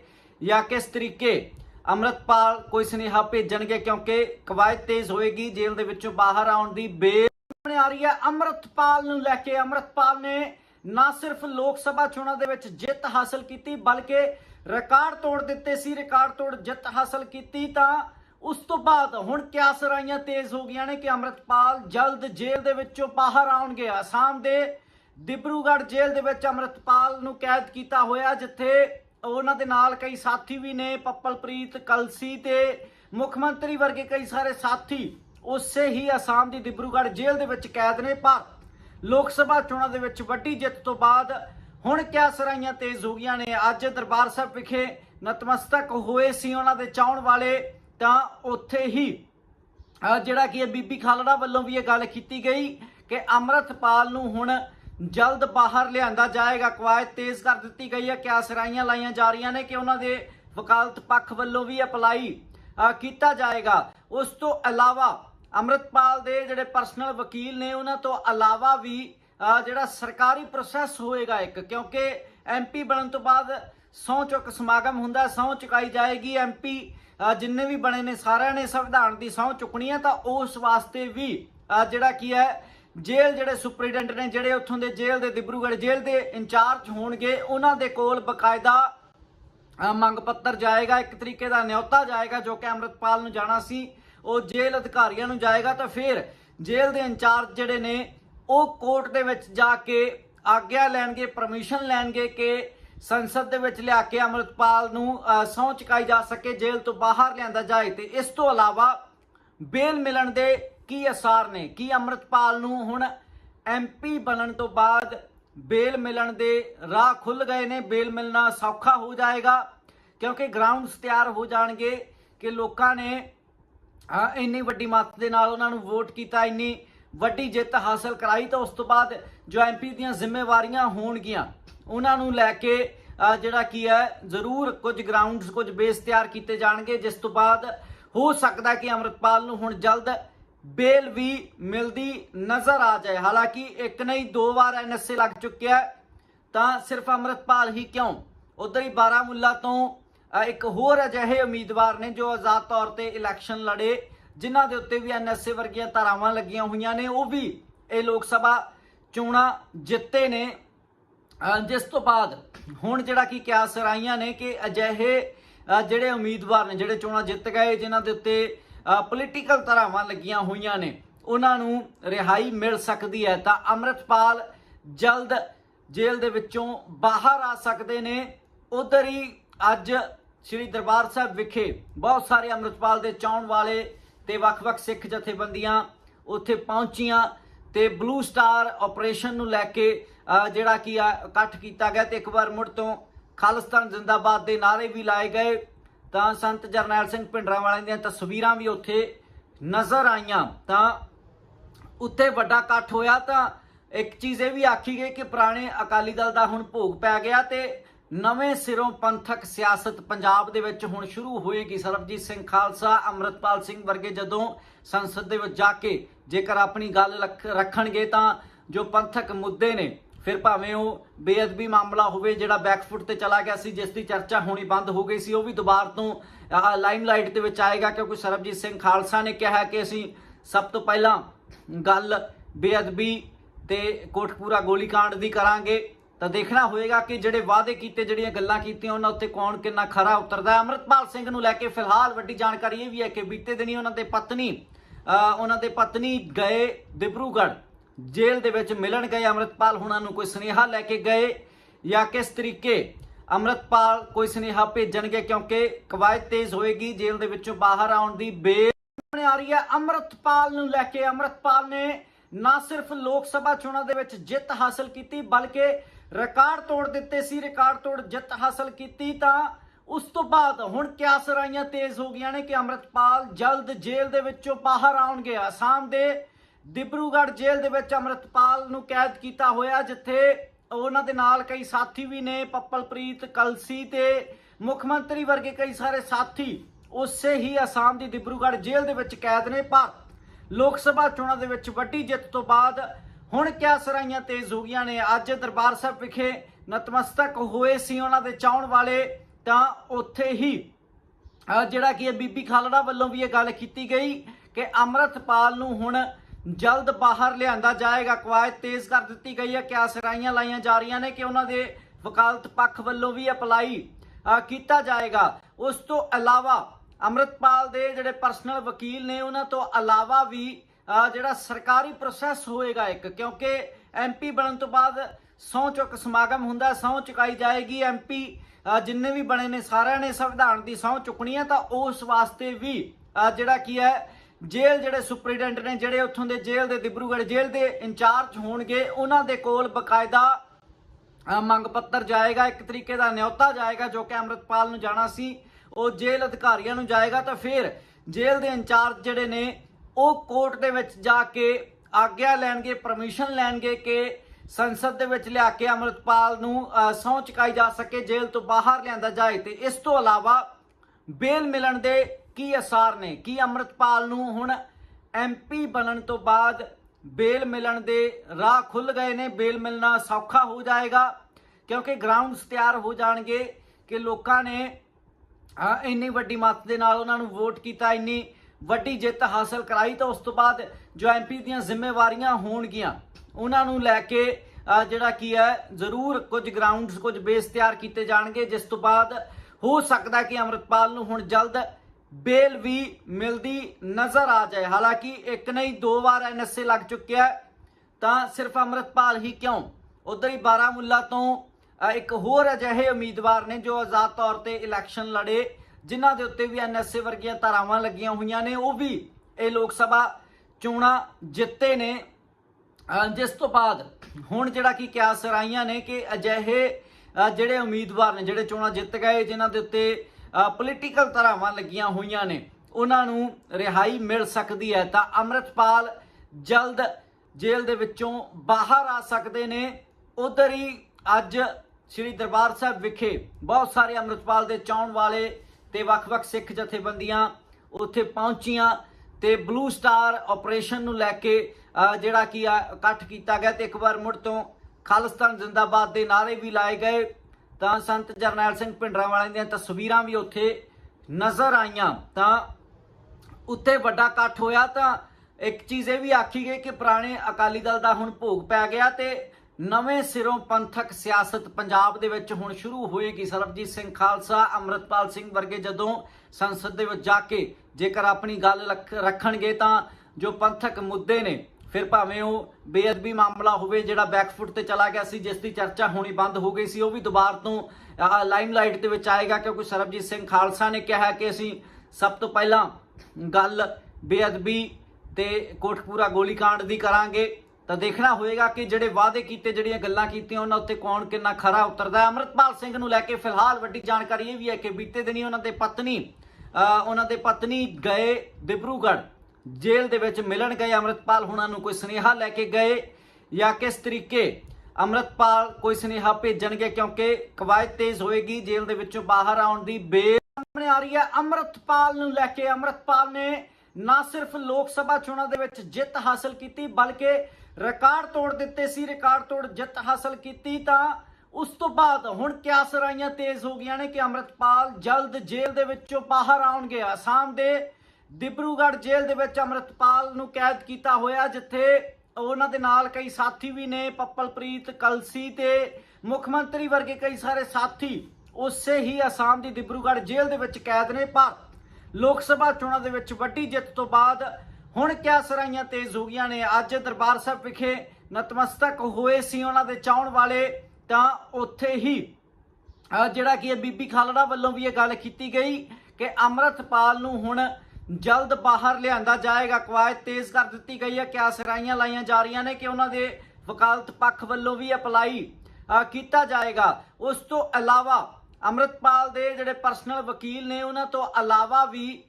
ਜਾਂ ਕਿਸ ਤਰੀਕੇ ਅਮਰਤਪਾਲ ਕੋਈ ਸੁਨੇਹਾ ਭੇਜਣਗੇ ਕਿਉਂਕਿ ਕਵਾਇਦ ਤੇਜ਼ ਹੋਏਗੀ। ਜੇਲ੍ਹ ਦੇ ਵਿੱਚੋਂ ਬਾਹਰ ਆਉਣ ਦੀ ਬੇ ਆ ਰਹੀ ਹੈ। ਅੰਮ੍ਰਿਤਪਾਲ ਨੂੰ ਲੈ ਕੇ ਅੰਮ੍ਰਿਤਪਾਲ ਨੇ ਨਾ ਸਿਰਫ ਲੋਕ ਸਭਾ ਚੋਣਾਂ ਦੇ ਵਿੱਚ ਜਿੱਤ ਹਾਸਲ ਕੀਤੀ, ਬਲਕਿ ਰਿਕਾਰਡ ਤੋੜ ਦਿੱਤੇ ਸੀ, ਰਿਕਾਰਡ ਤੋੜ ਜਿੱਤ ਹਾਸਲ ਕੀਤੀ ਤਾਂ ਉਸ ਤੋਂ ਬਾਅਦ ਹੁਣ ਕਿਆਸਰਾਈਆਂ ਤੇਜ਼ ਹੋ ਗਈਆਂ ਨੇ ਕਿ ਅੰਮ੍ਰਿਤਪਾਲ ਜਲਦ ਜੇਲ੍ਹ ਦੇ ਵਿੱਚੋਂ ਬਾਹਰ ਆਉਣਗੇ ਆਸਾਮ ਦੇ ਦਿਬਰੂਗੜ੍ਹ ਜੇਲ੍ਹ ਦੇ ਵਿੱਚ ਅੰਮ੍ਰਿਤਪਾਲ ਨੂੰ ਕੈਦ ਕੀਤਾ ਹੋਇਆ, ਜਿੱਥੇ ਉਹਨਾਂ ਦੇ ਨਾਲ ਕਈ ਸਾਥੀ ਵੀ ਨੇ, ਪੱਪਲਪ੍ਰੀਤ, ਕਲਸੀ ਤੇ ਮੁੱਖ ਮੰਤਰੀ ਵਰਗੇ ਕਈ ਸਾਰੇ ਸਾਥੀ ਉਸੇ ਹੀ ਆਸਾਮ ਦੀ ਦਿਬਰੂਗੜ੍ਹ ਜੇਲ੍ਹ ਦੇ ਵਿੱਚ ਕੈਦ ਨੇ। ਪਰ ਲੋਕ ਸਭਾ ਚੋਣਾਂ ਦੇ ਵਿੱਚ ਵੱਡੀ ਜਿੱਤ ਤੋਂ ਬਾਅਦ ਹੁਣ ਕਿਆ ਸਰਾਈਆਂ ਤੇਜ਼ ਹੋ ਗਈਆਂ ਨੇ? ਅੱਜ ਦਰਬਾਰ ਸਾਹਿਬ ਵਿਖੇ ਨਤਮਸਤਕ ਹੋਏ ਸੀ ਉਹਨਾਂ ਦੇ ਚਾਹਣ ਵਾਲੇ। ਤਾਂ ਉੱਥੇ ਹੀ ਜਿਹੜਾ ਕਿ ਬੀਬੀ ਖਾਲੜਾ ਵੱਲੋਂ ਵੀ ਇਹ ਗੱਲ ਕੀਤੀ ਗਈ ਕਿ ਅੰਮ੍ਰਿਤਪਾਲ ਨੂੰ ਹੁਣ ਜਲਦ ਬਾਹਰ ਲਿਆਂਦਾ ਜਾਏਗਾ। ਕਵਾਇਦ ਤੇਜ਼ ਕਰ ਦਿੱਤੀ ਗਈ ਹੈ ਕਿਆ ਸਰਾਈਆਂ ਲਾਈਆਂ ਜਾ ਰਹੀਆਂ ਨੇ ਕਿ ਉਹਨਾਂ ਦੇ ਵਕਾਲਤ ਪੱਖ ਵੱਲੋਂ ਵੀ ਅਪਲਾਈ ਕੀਤਾ ਜਾਏਗਾ। ਉਸ ਤੋਂ ਇਲਾਵਾ ਅੰਮ੍ਰਿਤਪਾਲ ਦੇ ਜਿਹੜੇ ਪਰਸਨਲ ਵਕੀਲ ਨੇ, ਉਹਨਾਂ ਤੋਂ ਇਲਾਵਾ ਵੀ ਜਿਹੜਾ ਸਰਕਾਰੀ ਪ੍ਰੋਸੈਸ ਹੋਏਗਾ ਇੱਕ, ਕਿਉਂਕਿ ਐਮਪੀ ਬਣਨ ਤੋਂ ਬਾਅਦ ਸਹੁੰ ਚੁੱਕ ਸਮਾਗਮ ਹੁੰਦਾ, ਸਹੁੰ ਚੁਕਾਈ ਜਾਏਗੀ ਐਮਪੀ ਜਿੰਨੇ ਵੀ ਬਣੇ ਨੇ ਸਾਰਿਆਂ ਨੇ ਸੰਵਿਧਾਨ ਦੀ ਸਹੁੰ ਚੁੱਕਣੀ ਹੈ ਤਾਂ ਉਸ ਵਾਸਤੇ ਵੀ ਜਿਹੜਾ ਕੀ ਹੈ, ਜੇਲ੍ਹ ਜਿਹੜੇ ਸੁਪਰੀਡੈਂਟ ਨੇ, ਜਿਹੜੇ ਉੱਥੋਂ ਦੇ ਜੇਲ੍ਹ ਦੇ ਦਿਬਰੂਗੜ੍ਹ ਜੇਲ੍ਹ ਦੇ ਇੰਚਾਰਜ ਹੋਣਗੇ, ਉਹਨਾਂ ਦੇ ਕੋਲ ਬਕਾਇਦਾ ਮੰਗ ਪੱਤਰ ਜਾਏਗਾ, ਇੱਕ ਤਰੀਕੇ ਦਾ ਨਿਯੋਤਾ ਜਾਏਗਾ, ਜੋ ਕਿ ਅੰਮ੍ਰਿਤਪਾਲ ਨੂੰ ਜਾਣਾ ਸੀ, ਉਹ ਜੇਲ੍ਹ ਅਧਿਕਾਰੀਆਂ ਨੂੰ ਜਾਏਗਾ, ਤਾਂ ਫਿਰ ਜੇਲ੍ਹ ਦੇ ਇੰਚਾਰਜ ਜਿਹੜੇ ਨੇ ਉਹ ਕੋਰਟ ਦੇ ਵਿੱਚ ਜਾ ਕੇ ਆਗਿਆ ਲੈਣਗੇ ਪਰਮਿਸ਼ਨ ਲੈਣਗੇ ਕਿ ਸੰਸਦ ਦੇ ਵਿੱਚ ਲਿਆ ਕੇ ਅੰਮ੍ਰਿਤਪਾਲ ਨੂੰ ਅ, ਸਹੁੰ ਚੁਕਾਈ ਜਾ ਸਕੇ ਜੇਲ੍ਹ ਤੋਂ ਬਾਹਰ ਲਿਆਂਦਾ ਜਾਏ ਤੇ ਇਸ ਤੋਂ ਇਲਾਵਾ ਬੇਲ ਮਿਲਣ ਦੇ ਕੀ ਅਸਾਰ ਨੇ? ਕੀ ਅੰਮ੍ਰਿਤਪਾਲ ਨੂੰ ਹੁਣ ਐਮਪੀ ਬਣਨ ਤੋਂ ਬਾਅਦ ਬੇਲ ਮਿਲਣ ਦੇ ਰਾਹ ਖੁੱਲ ਗਏ ਨੇ? ਬੇਲ ਮਿਲਣਾ ਸੌਖਾ ਹੋ ਜਾਏਗਾ ਕਿਉਂਕਿ ਗਰਾਊਂਡਸ ਤਿਆਰ ਹੋ ਜਾਣਗੇ ਕਿ ਲੋਕਾਂ ਨੇ ਇੰਨੀ ਵੱਡੀ ਮੱਤ ਦੇ ਨਾਲ ਉਹਨਾਂ ਨੂੰ ਵੋਟ ਕੀਤਾ ਇੰਨੀ ਵੱਡੀ ਜਿੱਤ ਹਾਸਲ ਕਰਾਈ ਤਾਂ ਉਸ ਤੋਂ ਬਾਅਦ ਜੋ ਐਮਪੀ ਦੀਆਂ ਜ਼ਿੰਮੇਵਾਰੀਆਂ ਹੋਣਗੀਆਂ, ਉਹਨਾਂ ਨੂੰ ਲੈ ਕੇ ਜਿਹੜਾ ਕੀ ਹੈ, ਜ਼ਰੂਰ ਕੁਝ ਗਰਾਊਂਡਸ ਕੁਝ ਬੇਸ ਤਿਆਰ ਕੀਤੇ ਜਾਣਗੇ, ਜਿਸ ਤੋਂ ਬਾਅਦ ਹੋ ਸਕਦਾ ਕਿ ਅੰਮ੍ਰਿਤਪਾਲ ਨੂੰ ਹੁਣ ਜਲਦ ਬੇਲ ਵੀ ਮਿਲਦੀ ਨਜ਼ਰ ਆ ਜਾਏ। ਹਾਲਾਂਕਿ ਇੱਕ ਨਹੀਂ, ਦੋ ਵਾਰ ਐਨਐਸਏ ਲੱਗ ਚੁੱਕਿਆ ਤਾਂ ਸਿਰਫ ਅੰਮ੍ਰਿਤਪਾਲ ਹੀ ਕਿਉਂ? ਉਧਰ ਹੀ ਬਾਰਾਮੁੱਲਾ ਤੋਂ ਇੱਕ ਹੋਰ ਅਜਿਹੇ ਉਮੀਦਵਾਰ ਨੇ ਜੋ ਆਜ਼ਾਦ ਤੌਰ ਤੇ ਇਲੈਕਸ਼ਨ ਲੜੇ। ਜਿਨ੍ਹਾਂ ਦੇ ਉੱਤੇ ਵੀ ਐਨਐਸਏ ਵਰਗੀਆਂ ਧਾਰਾਵਾਂ ਲੱਗੀਆਂ ਹੋਈਆਂ ਨੇ, ਉਹ ਵੀ ਇਹ ਲੋਕ ਸਭਾ ਚੋਣਾਂ ਜਿੱਤੇ ਨੇ। ਜਿਸ ਤੋਂ ਬਾਅਦ ਹੁਣ ਜਿਹੜਾ ਕੀ ਕਿਆਸ ਰਾਈਆਂ ਨੇ ਕਿ ਅਜਿਹੇ ਜਿਹੜੇ ਉਮੀਦਵਾਰ ਨੇ, ਜਿਹੜੇ ਚੋਣਾਂ ਜਿੱਤ ਗਏ, ਜਿਨ੍ਹਾਂ ਦੇ ਉੱਤੇ ਪੋਲੀਟੀਕਲ ਧਾਰਾਵਾਂ ਲੱਗੀਆਂ ਹੋਈਆਂ ਨੇ, ਉਹਨਾਂ ਨੂੰ ਰਿਹਾਈ ਮਿਲ ਸਕਦੀ ਹੈ। ਤਾਂ ਅੰਮ੍ਰਿਤਪਾਲ ਜਲਦ ਜੇਲ੍ਹ ਦੇ ਵਿੱਚੋਂ ਬਾਹਰ ਆ ਸਕਦੇ ਨੇ। ਉਧਰ ਹੀ ਅੱਜ ਸ੍ਰੀ ਦਰਬਾਰ ਸਾਹਿਬ ਵਿਖੇ ਬਹੁਤ ਸਾਰੇ ਅੰਮ੍ਰਿਤਪਾਲ ਦੇ ਚਾਹਣ ਵਾਲੇ ਤੇ ਵੱਖ-ਵੱਖ ਸਿੱਖ ਜਥੇਬੰਦੀਆਂ ਉੱਥੇ ਪਹੁੰਚੀਆਂ ਤੇ ਬਲੂ ਸਟਾਰ ਆਪਰੇਸ਼ਨ ਨੂੰ ਲੈ ਕੇ ਜਿਹੜਾ ਕੀ ਆ ਇਕੱਠ ਕੀਤਾ ਗਿਆ ਤੇ ਇੱਕ ਵਾਰ ਮੁੜ ਤੋਂ ਖਾਲਿਸਤਾਨ ਜ਼ਿੰਦਾਬਾਦ ਦੇ ਨਾਰੇ ਵੀ ਲਾਏ ਗਏ। ਤਾਂ ਸੰਤ ਜਰਨੈਲ ਸਿੰਘ ਭਿੰਡਰਾਂ ਵਾਲਿਆਂ ਦੀਆਂ ਤਸਵੀਰਾਂ ਵੀ ਉੱਥੇ ਨਜ਼ਰ ਆਈਆਂ। ਤਾਂ ਉੱਥੇ ਵੱਡਾ ਇਕੱਠ ਹੋਇਆ ਤਾਂ ਇੱਕ ਚੀਜ਼ ਇਹ ਵੀ ਆਖੀ ਗਈ ਕਿ ਪੁਰਾਣੇ ਅਕਾਲੀ ਦਲ ਦਾ ਹੁਣ ਭੋਗ ਪੈ ਗਿਆ ਤੇ ਨਵੇਂ ਸਿਰੋਂ ਪੰਥਕ ਸਿਆਸਤ ਪੰਜਾਬ ਦੇ ਵਿੱਚ ਹੁਣ ਸ਼ੁਰੂ ਹੋਏਗੀ। ਸਰਬਜੀਤ ਸਿੰਘ ਖਾਲਸਾ, ਅੰਮ੍ਰਿਤਪਾਲ ਸਿੰਘ ਵਰਗੇ ਜਦੋਂ ਸੰਸਦ ਦੇ ਵਿੱਚ ਜਾ ਕੇ ਜੇਕਰ ਆਪਣੀ ਗੱਲ ਰੱਖ- ਰੱਖਣਗੇ ਤਾਂ ਜੋ ਪੰਥਕ ਮੁੱਦੇ ਨੇ, ਫਿਰ ਭਾਵੇਂ ਉਹ ਬੇਅਦਬੀ ਮਾਮਲਾ ਹੋਵੇ ਜਿਹੜਾ ਬੈਕਫੁੱਟ ਤੇ ਚਲਾ ਗਿਆ ਸੀ, ਜਿਸ ਦੀ ਚਰਚਾ ਹੋਣੀ ਬੰਦ ਹੋ ਗਈ ਸੀ, ਉਹ ਵੀ ਦੁਬਾਰਾ ਤੋਂ ਲਾਈਮਲਾਈਟ ਦੇ ਵਿੱਚ ਆਏਗਾ ਕਿਉਂਕਿ ਸਰਬਜੀਤ ਸਿੰਘ ਖਾਲਸਾ ਨੇ ਕਿਹਾ ਕਿ ਅਸੀਂ ਸਭ ਤੋਂ ਪਹਿਲਾਂ ਗੱਲ ਬੇਅਦਬੀ ਤੇ ਕੋਟਕਪੂਰਾ ਗੋਲੀकांड ਦੀ ਕਰਾਂਗੇ। ਤਾਂ ਦੇਖਣਾ ਹੋਏਗਾ ਕਿ ਜਿਹੜੇ ਵਾਅਦੇ ਕੀਤੇ, ਜਿਹੜੀਆਂ ਗੱਲਾਂ ਕੀਤੀਆਂ, ਉਹਨਾਂ ਉੱਤੇ ਕੌਣ ਕਿੰਨਾ ਖਰਾ ਉਤਰਦਾ ਹੈ। ਅਮਰਤਪਾਲ ਸਿੰਘ ਨੂੰ ਲੈ ਕੇ ਫਿਲਹਾਲ ਵੱਡੀ ਜਾਣਕਾਰੀ ਇਹ ਵੀ ਹੈ ਕਿ ਬੀਤੇ ਦਿਨੀ ਉਹਨਾਂ ਦੇ ਪਤਨੀ ਉਹਨਾਂ ਦੇ ਪਤਨੀ ਗਏ ਦਿਬਰੂਗੜ੍ਹ। ਜੇਲ੍ਹ ਦੇ ਵਿੱਚ ਮਿਲਣ ਗਏ ਅਮਰਤਪਾਲ ਹੁਣਾਂ ਨੂੰ ਕੋਈ ਸੁਨੇਹਾ ਲੈ ਕੇ ਗਏ ਜਾਂ ਕਿਸ ਤਰੀਕੇ ਅਮਰਤਪਾਲ ਕੋਈ ਸੁਨੇਹਾ ਭੇਜਣਗੇ ਕਿਉਂਕਿ ਕਵਾਇਦ ਤੇਜ਼ ਹੋਏਗੀ, ਜੇਲ੍ਹ ਦੇ ਵਿੱਚੋਂ ਬਾਹਰ ਆਉਣ ਦੀ ਬੇ ਸਾਹਮਣੇ ਆ ਰਹੀ ਹੈ। ਅਮਰਤਪਾਲ ਨੂੰ ਲੈ ਕੇ ਅਮਰਤਪਾਲ ਨੇ ਨਾ ਸਿਰਫ ਲੋਕ ਸਭਾ ਚੋਣਾਂ ਦੇ ਵਿੱਚ ਜਿੱਤ ਹਾਸਲ ਕੀਤੀ, ਬਲਕਿ ਰਿਕਾਰਡ ਤੋੜ ਦਿੱਤੇ ਸੀ, ਰਿਕਾਰਡ ਤੋੜ ਜਿੱਤ ਹਾਸਲ ਕੀਤੀ ਤਾਂ ਉਸ ਤੋਂ ਬਾਅਦ ਹੁਣ ਕਿਆਸ ਰਾਈਆਂ ਤੇਜ਼ ਹੋ ਗਈਆਂ ਨੇ ਕਿ ਅਮਰਤਪਾਲ ਜਲਦ ਜੇਲ੍ਹ ਦੇ ਵਿੱਚੋਂ ਬਾਹਰ ਆਉਣਗੇ। ਆਸਾਮ ਦੇ ਦਿਬਰੂਗੜ੍ਹ ਜੇਲ੍ਹ ਦੇ ਵਿੱਚ ਅਮਰਤਪਾਲ ਨੂੰ ਕੈਦ ਕੀਤਾ ਹੋਇਆ, ਜਿੱਥੇ ਉਹਨਾਂ ਦੇ ਨਾਲ ਕਈ ਸਾਥੀ ਵੀ ਨੇ, ਪੱਪਲਪ੍ਰੀਤ ਕਲਸੀ ਤੇ ਮੁੱਖ ਮੰਤਰੀ ਵਰਗੇ ਕਈ ਸਾਰੇ ਸਾਥੀ ਉਸੇ ਹੀ ਆਸਾਮ ਦੀ ਦਿਬਰੂਗੜ੍ਹ ਜੇਲ੍ਹ ਦੇ ਵਿੱਚ ਕੈਦ ਨੇ। ਪਰ ਲੋਕ ਸਭਾ ਚੋਣਾਂ ਦੇ ਵਿੱਚ ਵੱਡੀ ਜਿੱਤ ਤੋਂ ਬਾਅਦ ਹੁਣ ਕਿਆ ਸਰਾਈਆਂ ਤੇਜ਼ ਹੋ ਗਈਆਂ ਨੇ? ਅੱਜ ਦਰਬਾਰ ਸਾਹਿਬ ਵਿਖੇ ਨਤਮਸਤਕ ਹੋਏ ਸੀ ਉਹਨਾਂ ਦੇ ਚਾਹਣ ਵਾਲੇ ਤਾਂ ਉੱਥੇ ਹੀ ਜਿਹੜਾ ਕਿ ਬੀਬੀ ਖਾਲੜਾ ਵੱਲੋਂ ਵੀ ਇਹ ਗੱਲ ਕੀਤੀ ਗਈ ਕਿ ਅਮਰਤਪਾਲ ਨੂੰ ਹੁਣ ਜਲਦ ਬਾਹਰ ਲਿਆਂਦਾ ਜਾਏਗਾ। ਕਵਾਇਦ ਤੇਜ਼ ਕਰ ਦਿੱਤੀ ਗਈ ਹੈ। ਕਿਆ ਸਰਾਈਆਂ ਲਾਈਆਂ ਜਾ ਰਹੀਆਂ ਨੇ ਕਿ ਉਹਨਾਂ ਦੇ ਵਕਾਲਤ ਪੱਖ ਵੱਲੋਂ ਵੀ ਅਪਲਾਈ ਕੀਤਾ ਜਾਏਗਾ। ਉਸ ਤੋਂ ਇਲਾਵਾ ਅਮਰਤਪਾਲ ਦੇ ਜਿਹੜੇ ਪਰਸਨਲ ਵਕੀਲ ਨੇ, ਉਹਨਾਂ ਤੋਂ ਇਲਾਵਾ ਵੀ ਜਿਹੜਾ ਸਰਕਾਰੀ ਪ੍ਰੋਸੈਸ ਹੋਏਗਾ ਇੱਕ, ਕਿਉਂਕਿ ਐਮਪੀ ਬਣਨ ਤੋਂ ਬਾਅਦ ਸਹੁੰ ਚੁੱਕ ਸਮਾਗਮ ਹੁੰਦਾ, ਸਹੁੰ ਚੁਕਾਈ ਜਾਏਗੀ ਐਮਪੀ ਜਿੰਨੇ ਵੀ ਬਣੇ ਨੇ ਸਾਰਿਆਂ ਨੇ ਸੰਵਿਧਾਨ ਦੀ ਸਹੁੰ ਚੁੱਕਣੀ ਹੈ ਤਾਂ ਉਸ ਵਾਸਤੇ ਵੀ ਜਿਹੜਾ ਕੀ ਹੈ, ਜੇਲ੍ਹ ਜਿਹੜੇ ਸੁਪਰੀਡੈਂਟ ਨੇ, ਜਿਹੜੇ ਉੱਥੋਂ ਦੇ ਜੇਲ੍ਹ ਦੇ ਦਿਬਰੂਗੜ੍ਹ ਜੇਲ੍ਹ ਦੇ ਇੰਚਾਰਜ ਹੋਣਗੇ, ਉਹਨਾਂ ਦੇ ਕੋਲ ਬਕਾਇਦਾ ਮੰਗ ਪੱਤਰ ਜਾਏਗਾ, ਇੱਕ ਤਰੀਕੇ ਦਾ ਨਿਯੋਤਾ ਜਾਏਗਾ, ਜੋ ਕਿ ਅੰਮ੍ਰਿਤਪਾਲ ਨੂੰ ਜਾਣਾ ਸੀ, ਉਹ ਜੇਲ੍ਹ ਅਧਿਕਾਰੀਆਂ ਨੂੰ ਜਾਏਗਾ, ਤਾਂ ਫਿਰ ਜੇਲ੍ਹ ਦੇ ਇੰਚਾਰਜ ਜਿਹੜੇ ਨੇ ਉਹ ਕੋਰਟ ਦੇ ਵਿੱਚ ਜਾ ਕੇ ਆਗਿਆ ਲੈਣਗੇ ਪਰਮਿਸ਼ਨ ਲੈਣਗੇ ਕਿ ਸੰਸਦ ਦੇ ਵਿੱਚ ਲਿਆ ਕੇ ਅਮਰਤਪਾਲ ਨੂੰ ਅ, ਸਹੁੰ ਚੁਕਾਈ ਜਾ ਸਕੇ ਜੇਲ੍ਹ ਤੋਂ ਬਾਹਰ ਲਿਆਂਦਾ ਜਾਏ ਤੇ ਇਸ ਤੋਂ ਇਲਾਵਾ ਬੇਲ ਮਿਲਣ ਦੇ ਕੀ ਅਸਾਰ ਨੇ? ਕੀ ਅਮਰਤਪਾਲ ਨੂੰ ਹੁਣ ਐਮਪੀ ਬਣਨ ਤੋਂ ਬਾਅਦ ਬੇਲ ਮਿਲਣ ਦੇ ਰਾਹ ਖੁੱਲ ਗਏ ਨੇ? ਬੇਲ ਮਿਲਣਾ ਸੌਖਾ ਹੋ ਜਾਏਗਾ ਕਿਉਂਕਿ ਗਰਾਊਂਡਸ ਤਿਆਰ ਹੋ ਜਾਣਗੇ ਕਿ ਲੋਕਾਂ ਨੇ ਇੰਨੀ ਵੱਡੀ ਮੱਤ ਦੇ ਨਾਲ ਉਹਨਾਂ ਨੂੰ ਵੋਟ ਕੀਤਾ ਇੰਨੀ ਵੱਡੀ ਜਿੱਤ ਹਾਸਲ ਕਰਾਈ ਤਾਂ ਉਸ ਤੋਂ ਬਾਅਦ ਜੋ ਐਮਪੀ ਦੀਆਂ ਜ਼ਿੰਮੇਵਾਰੀਆਂ ਹੋਣਗੀਆਂ, ਉਹਨਾਂ ਨੂੰ ਲੈ ਕੇ ਜਿਹੜਾ ਕੀ ਹੈ, ਜ਼ਰੂਰ ਕੁਝ ਗਰਾਊਂਡਸ ਕੁਝ ਬੇਸ ਤਿਆਰ ਕੀਤੇ ਜਾਣਗੇ, ਜਿਸ ਤੋਂ ਬਾਅਦ ਹੋ ਸਕਦਾ ਕਿ ਅਮਰਤਪਾਲ ਨੂੰ ਹੁਣ ਜਲਦ ਬੇਲ ਵੀ ਮਿਲਦੀ ਨਜ਼ਰ ਆ ਜਾਏ। ਹਾਲਾਂਕਿ ਇੱਕ ਨਹੀਂ, ਦੋ ਵਾਰ ਐਨਐਸਏ ਲੱਗ ਚੁੱਕਿਆ ਤਾਂ ਸਿਰਫ ਅਮਰਤਪਾਲ ਹੀ ਕਿਉਂ? ਉਧਰ ਹੀ ਬਾਰਾਮੁੱਲਾ ਤੋਂ ਇੱਕ ਹੋਰ ਅਜਿਹੇ ਉਮੀਦਵਾਰ ਨੇ ਜੋ ਆਜ਼ਾਦ ਤੌਰ ਤੇ ਇਲੈਕਸ਼ਨ ਲੜੇ। ਜਿਨ੍ਹਾਂ ਦੇ ਉੱਤੇ ਵੀ ਐਨਐਸਏ ਵਰਗੀਆਂ ਧਾਰਾਵਾਂ ਲੱਗੀਆਂ ਹੋਈਆਂ ਨੇ, ਉਹ ਵੀ ਇਹ ਲੋਕ ਸਭਾ ਚੋਣਾਂ ਜਿੱਤੇ ਨੇ। ਜਿਸ ਤੋਂ ਬਾਅਦ ਹੁਣ ਜਿਹੜਾ ਕੀ ਕਿਆਸ ਰਾਈਆਂ ਨੇ ਕਿ ਅਜਿਹੇ ਜਿਹੜੇ ਉਮੀਦਵਾਰ ਨੇ, ਜਿਹੜੇ ਚੋਣਾਂ ਜਿੱਤ ਗਏ, ਜਿਨ੍ਹਾਂ ਦੇ ਉੱਤੇ ਪੋਲੀਟੀਕਲ ਧਾਰਾਵਾਂ ਲੱਗੀਆਂ ਹੋਈਆਂ ਨੇ, ਉਹਨਾਂ ਨੂੰ ਰਿਹਾਈ ਮਿਲ ਸਕਦੀ ਹੈ। ਤਾਂ ਅਮਰਤਪਾਲ ਜਲਦ ਜੇਲ੍ਹ ਦੇ ਵਿੱਚੋਂ ਬਾਹਰ ਆ ਸਕਦੇ ਨੇ। ਉਧਰ ਹੀ ਅੱਜ ਸ੍ਰੀ ਦਰਬਾਰ ਸਾਹਿਬ ਵਿਖੇ ਬਹੁਤ ਸਾਰੇ ਅਮਰਤਪਾਲ ਦੇ ਚਾਹਣ ਵਾਲੇ ਤੇ ਵੱਖ-ਵੱਖ ਸਿੱਖ ਜਥੇਬੰਦੀਆਂ ਉੱਥੇ ਪਹੁੰਚੀਆਂ ਤੇ ਬਲੂ ਸਟਾਰ ਆਪਰੇਸ਼ਨ ਨੂੰ ਲੈ ਕੇ ਜਿਹੜਾ ਕੀ ਆ ਇਕੱਠ ਕੀਤਾ ਗਿਆ ਤੇ ਇੱਕ ਵਾਰ ਮੁੜ ਤੋਂ ਖਾਲਿਸਤਾਨ ਜ਼ਿੰਦਾਬਾਦ ਦੇ ਨਾਰੇ ਵੀ ਲਾਏ ਗਏ। ਤਾਂ ਸੰਤ ਜਰਨੈਲ ਸਿੰਘ ਭਿੰਡਰਾਂ ਵਾਲਿਆਂ ਦੀਆਂ ਤਸਵੀਰਾਂ ਵੀ ਉੱਥੇ ਨਜ਼ਰ ਆਈਆਂ। ਤਾਂ ਉੱਥੇ ਵੱਡਾ ਇਕੱਠ ਹੋਇਆ ਤਾਂ ਇੱਕ ਚੀਜ਼ ਇਹ ਵੀ ਆਖੀ ਗਈ ਕਿ ਪੁਰਾਣੇ ਅਕਾਲੀ ਦਲ ਦਾ ਹੁਣ ਭੋਗ ਪੈ ਗਿਆ ਤੇ ਨਵੇਂ ਸਿਰੋਂ ਪੰਥਕ ਸਿਆਸਤ ਪੰਜਾਬ ਦੇ ਵਿੱਚ ਹੁਣ ਸ਼ੁਰੂ ਹੋਏਗੀ। ਸਰਬਜੀਤ ਸਿੰਘ ਖਾਲਸਾ, ਅਮਰਤਪਾਲ ਸਿੰਘ ਵਰਗੇ ਜਦੋਂ ਸੰਸਦ ਦੇ ਵਿੱਚ ਜਾ ਕੇ ਜੇਕਰ ਆਪਣੀ ਗੱਲ ਰੱਖ- ਰੱਖਣਗੇ ਤਾਂ ਜੋ ਪੰਥਕ ਮੁੱਦੇ ਨੇ, ਫਿਰ ਭਾਵੇਂ ਉਹ ਬੇਅਦਬੀ ਮਾਮਲਾ ਹੋਵੇ ਜਿਹੜਾ ਬੈਕਫੁੱਟ ਤੇ ਚਲਾ ਗਿਆ ਸੀ, ਜਿਸ ਦੀ ਚਰਚਾ ਹੋਣੀ ਬੰਦ ਹੋ ਗਈ ਸੀ, ਉਹ ਵੀ ਦੁਬਾਰਾ ਤੋਂ ਲਾਈਮਲਾਈਟ ਦੇ ਵਿੱਚ ਆਏਗਾ ਕਿਉਂਕਿ ਸਰਬਜੀਤ ਸਿੰਘ ਖਾਲਸਾ ਨੇ ਕਿਹਾ ਕਿ ਅਸੀਂ ਸਭ ਤੋਂ ਪਹਿਲਾਂ ਗੱਲ ਬੇਅਦਬੀ ਤੇ ਕੋਟਕਪੂਰਾ ਗੋਲੀकांड ਦੀ ਕਰਾਂਗੇ। ਤਾਂ ਦੇਖਣਾ ਹੋਏਗਾ ਕਿ ਜਿਹੜੇ ਵਾਅਦੇ ਕੀਤੇ, ਜਿਹੜੀਆਂ ਗੱਲਾਂ ਕੀਤੀਆਂ, ਉਹਨਾਂ ਉੱਤੇ ਕੌਣ ਕਿੰਨਾ ਖਰਾ ਉਤਰਦਾ ਹੈ। ਅਮਰਤਪਾਲ ਸਿੰਘ ਨੂੰ ਲੈ ਕੇ ਫਿਲਹਾਲ ਵੱਡੀ ਜਾਣਕਾਰੀ ਇਹ ਵੀ ਹੈ ਕਿ ਬੀਤੇ ਦਿਨੀ ਉਹਨਾਂ ਦੇ ਪਤਨੀ ਉਹਨਾਂ ਦੇ ਪਤਨੀ ਗਏ ਦਿਬਰੂਗੜ੍ਹ ਜੇਲ੍ਹ ਦੇ ਵਿੱਚ ਮਿਲਣ ਗਏ। ਅਮਰਤਪਾਲ ਹੁਣਾਂ ਨੂੰ ਕੋਈ ਸੁਨੇਹਾ ਲੈ ਕੇ ਗਏ ਜਾਂ ਕਿਸ ਤਰੀਕੇ ਅਮਰਤਪਾਲ ਕੋਈ ਸੁਨੇਹਾ ਭੇਜਣਗੇ ਕਿਉਂਕਿ ਕਵਾਇਦ ਤੇਜ਼ ਹੋਏਗੀ, ਜੇਲ੍ਹ ਦੇ ਵਿੱਚੋਂ ਬਾਹਰ ਆਉਣ ਦੀ ਬੇ ਸਾਹਮਣੇ ਆ ਰਹੀ ਹੈ। ਅਮਰਤਪਾਲ ਨੂੰ ਲੈ ਕੇ ਅਮਰਤਪਾਲ ਨੇ ਨਾ ਸਿਰਫ ਲੋਕ ਸਭਾ ਚੋਣਾਂ ਦੇ ਵਿੱਚ ਜਿੱਤ ਹਾਸਲ ਕੀਤੀ, ਬਲਕਿ ਰਿਕਾਰਡ ਤੋੜ ਦਿੱਤੇ ਸੀ, ਰਿਕਾਰਡ ਤੋੜ ਜਿੱਤ ਹਾਸਲ ਕੀਤੀ ਤਾਂ ਉਸ ਤੋਂ ਬਾਅਦ ਹੁਣ ਕਿਆਸ ਰਾਈਆਂ ਤੇਜ਼ ਹੋ ਗਈਆਂ ਨੇ ਕਿ ਅਮਰਤਪਾਲ ਜਲਦ ਜੇਲ੍ਹ ਦੇ ਵਿੱਚੋਂ ਬਾਹਰ ਆਉਣਗੇ। ਅਸਾਮ ਦੇ ਦਿਬਰੂਗੜ੍ਹ ਜੇਲ੍ਹ ਦੇ ਵਿੱਚ ਅਮਰਤਪਾਲ ਨੂੰ ਕੈਦ ਕੀਤਾ ਹੋਇਆ, ਜਿੱਥੇ ਉਹਨਾਂ ਦੇ ਨਾਲ ਕਈ ਸਾਥੀ ਵੀ ਨੇ, ਪੱਪਲਪ੍ਰੀਤ ਕਲਸੀ ਤੇ ਮੁੱਖ ਮੰਤਰੀ ਵਰਗੇ ਕਈ ਸਾਰੇ ਸਾਥੀ ਉਸੇ ਹੀ ਅਸਾਮ ਦੀ ਦਿਬਰੂਗੜ੍ਹ ਜੇਲ੍ਹ ਦੇ ਵਿੱਚ ਕੈਦ ਨੇ। ਪਰ ਲੋਕ ਸਭਾ ਚੋਣਾਂ ਦੇ ਵਿੱਚ ਵੱਡੀ ਜਿੱਤ ਤੋਂ ਬਾਅਦ ਹੁਣ ਕਿਆ ਸਰਾਈਆਂ ਤੇਜ਼ ਹੋ ਗਈਆਂ ਨੇ? ਅੱਜ ਦਰਬਾਰ ਸਾਹਿਬ ਵਿਖੇ ਨਤਮਸਤਕ ਹੋਏ ਸੀ ਉਹਨਾਂ ਦੇ ਚਾਹਣ ਵਾਲੇ। ਤਾਂ ਉੱਥੇ ਹੀ ਜਿਹੜਾ ਕਿ ਬੀਬੀ ਖਾਲੜਾ ਵੱਲੋਂ ਵੀ ਇਹ ਗੱਲ ਕੀਤੀ ਗਈ ਕਿ ਅਮਰਤਪਾਲ ਨੂੰ ਹੁਣ ਜਲਦ ਬਾਹਰ ਲਿਆਂਦਾ ਜਾਏਗਾ। ਕਵਾਇਦ ਤੇਜ਼ ਕਰ ਦਿੱਤੀ ਗਈ ਹੈ। ਕਿਆ ਸਰਾਈਆਂ ਲਾਈਆਂ ਜਾ ਰਹੀਆਂ ਨੇ ਕਿ ਉਹਨਾਂ ਦੇ ਵਕਾਲਤ ਪੱਖ ਵੱਲੋਂ ਵੀ ਅਪਲਾਈ ਕੀਤਾ ਜਾਏਗਾ। ਉਸ ਤੋਂ ਇਲਾਵਾ ਅਮਰਤਪਾਲ ਦੇ ਜਿਹੜੇ ਪਰਸਨਲ ਵਕੀਲ ਨੇ, ਉਹਨਾਂ ਤੋਂ ਇਲਾਵਾ ਵੀ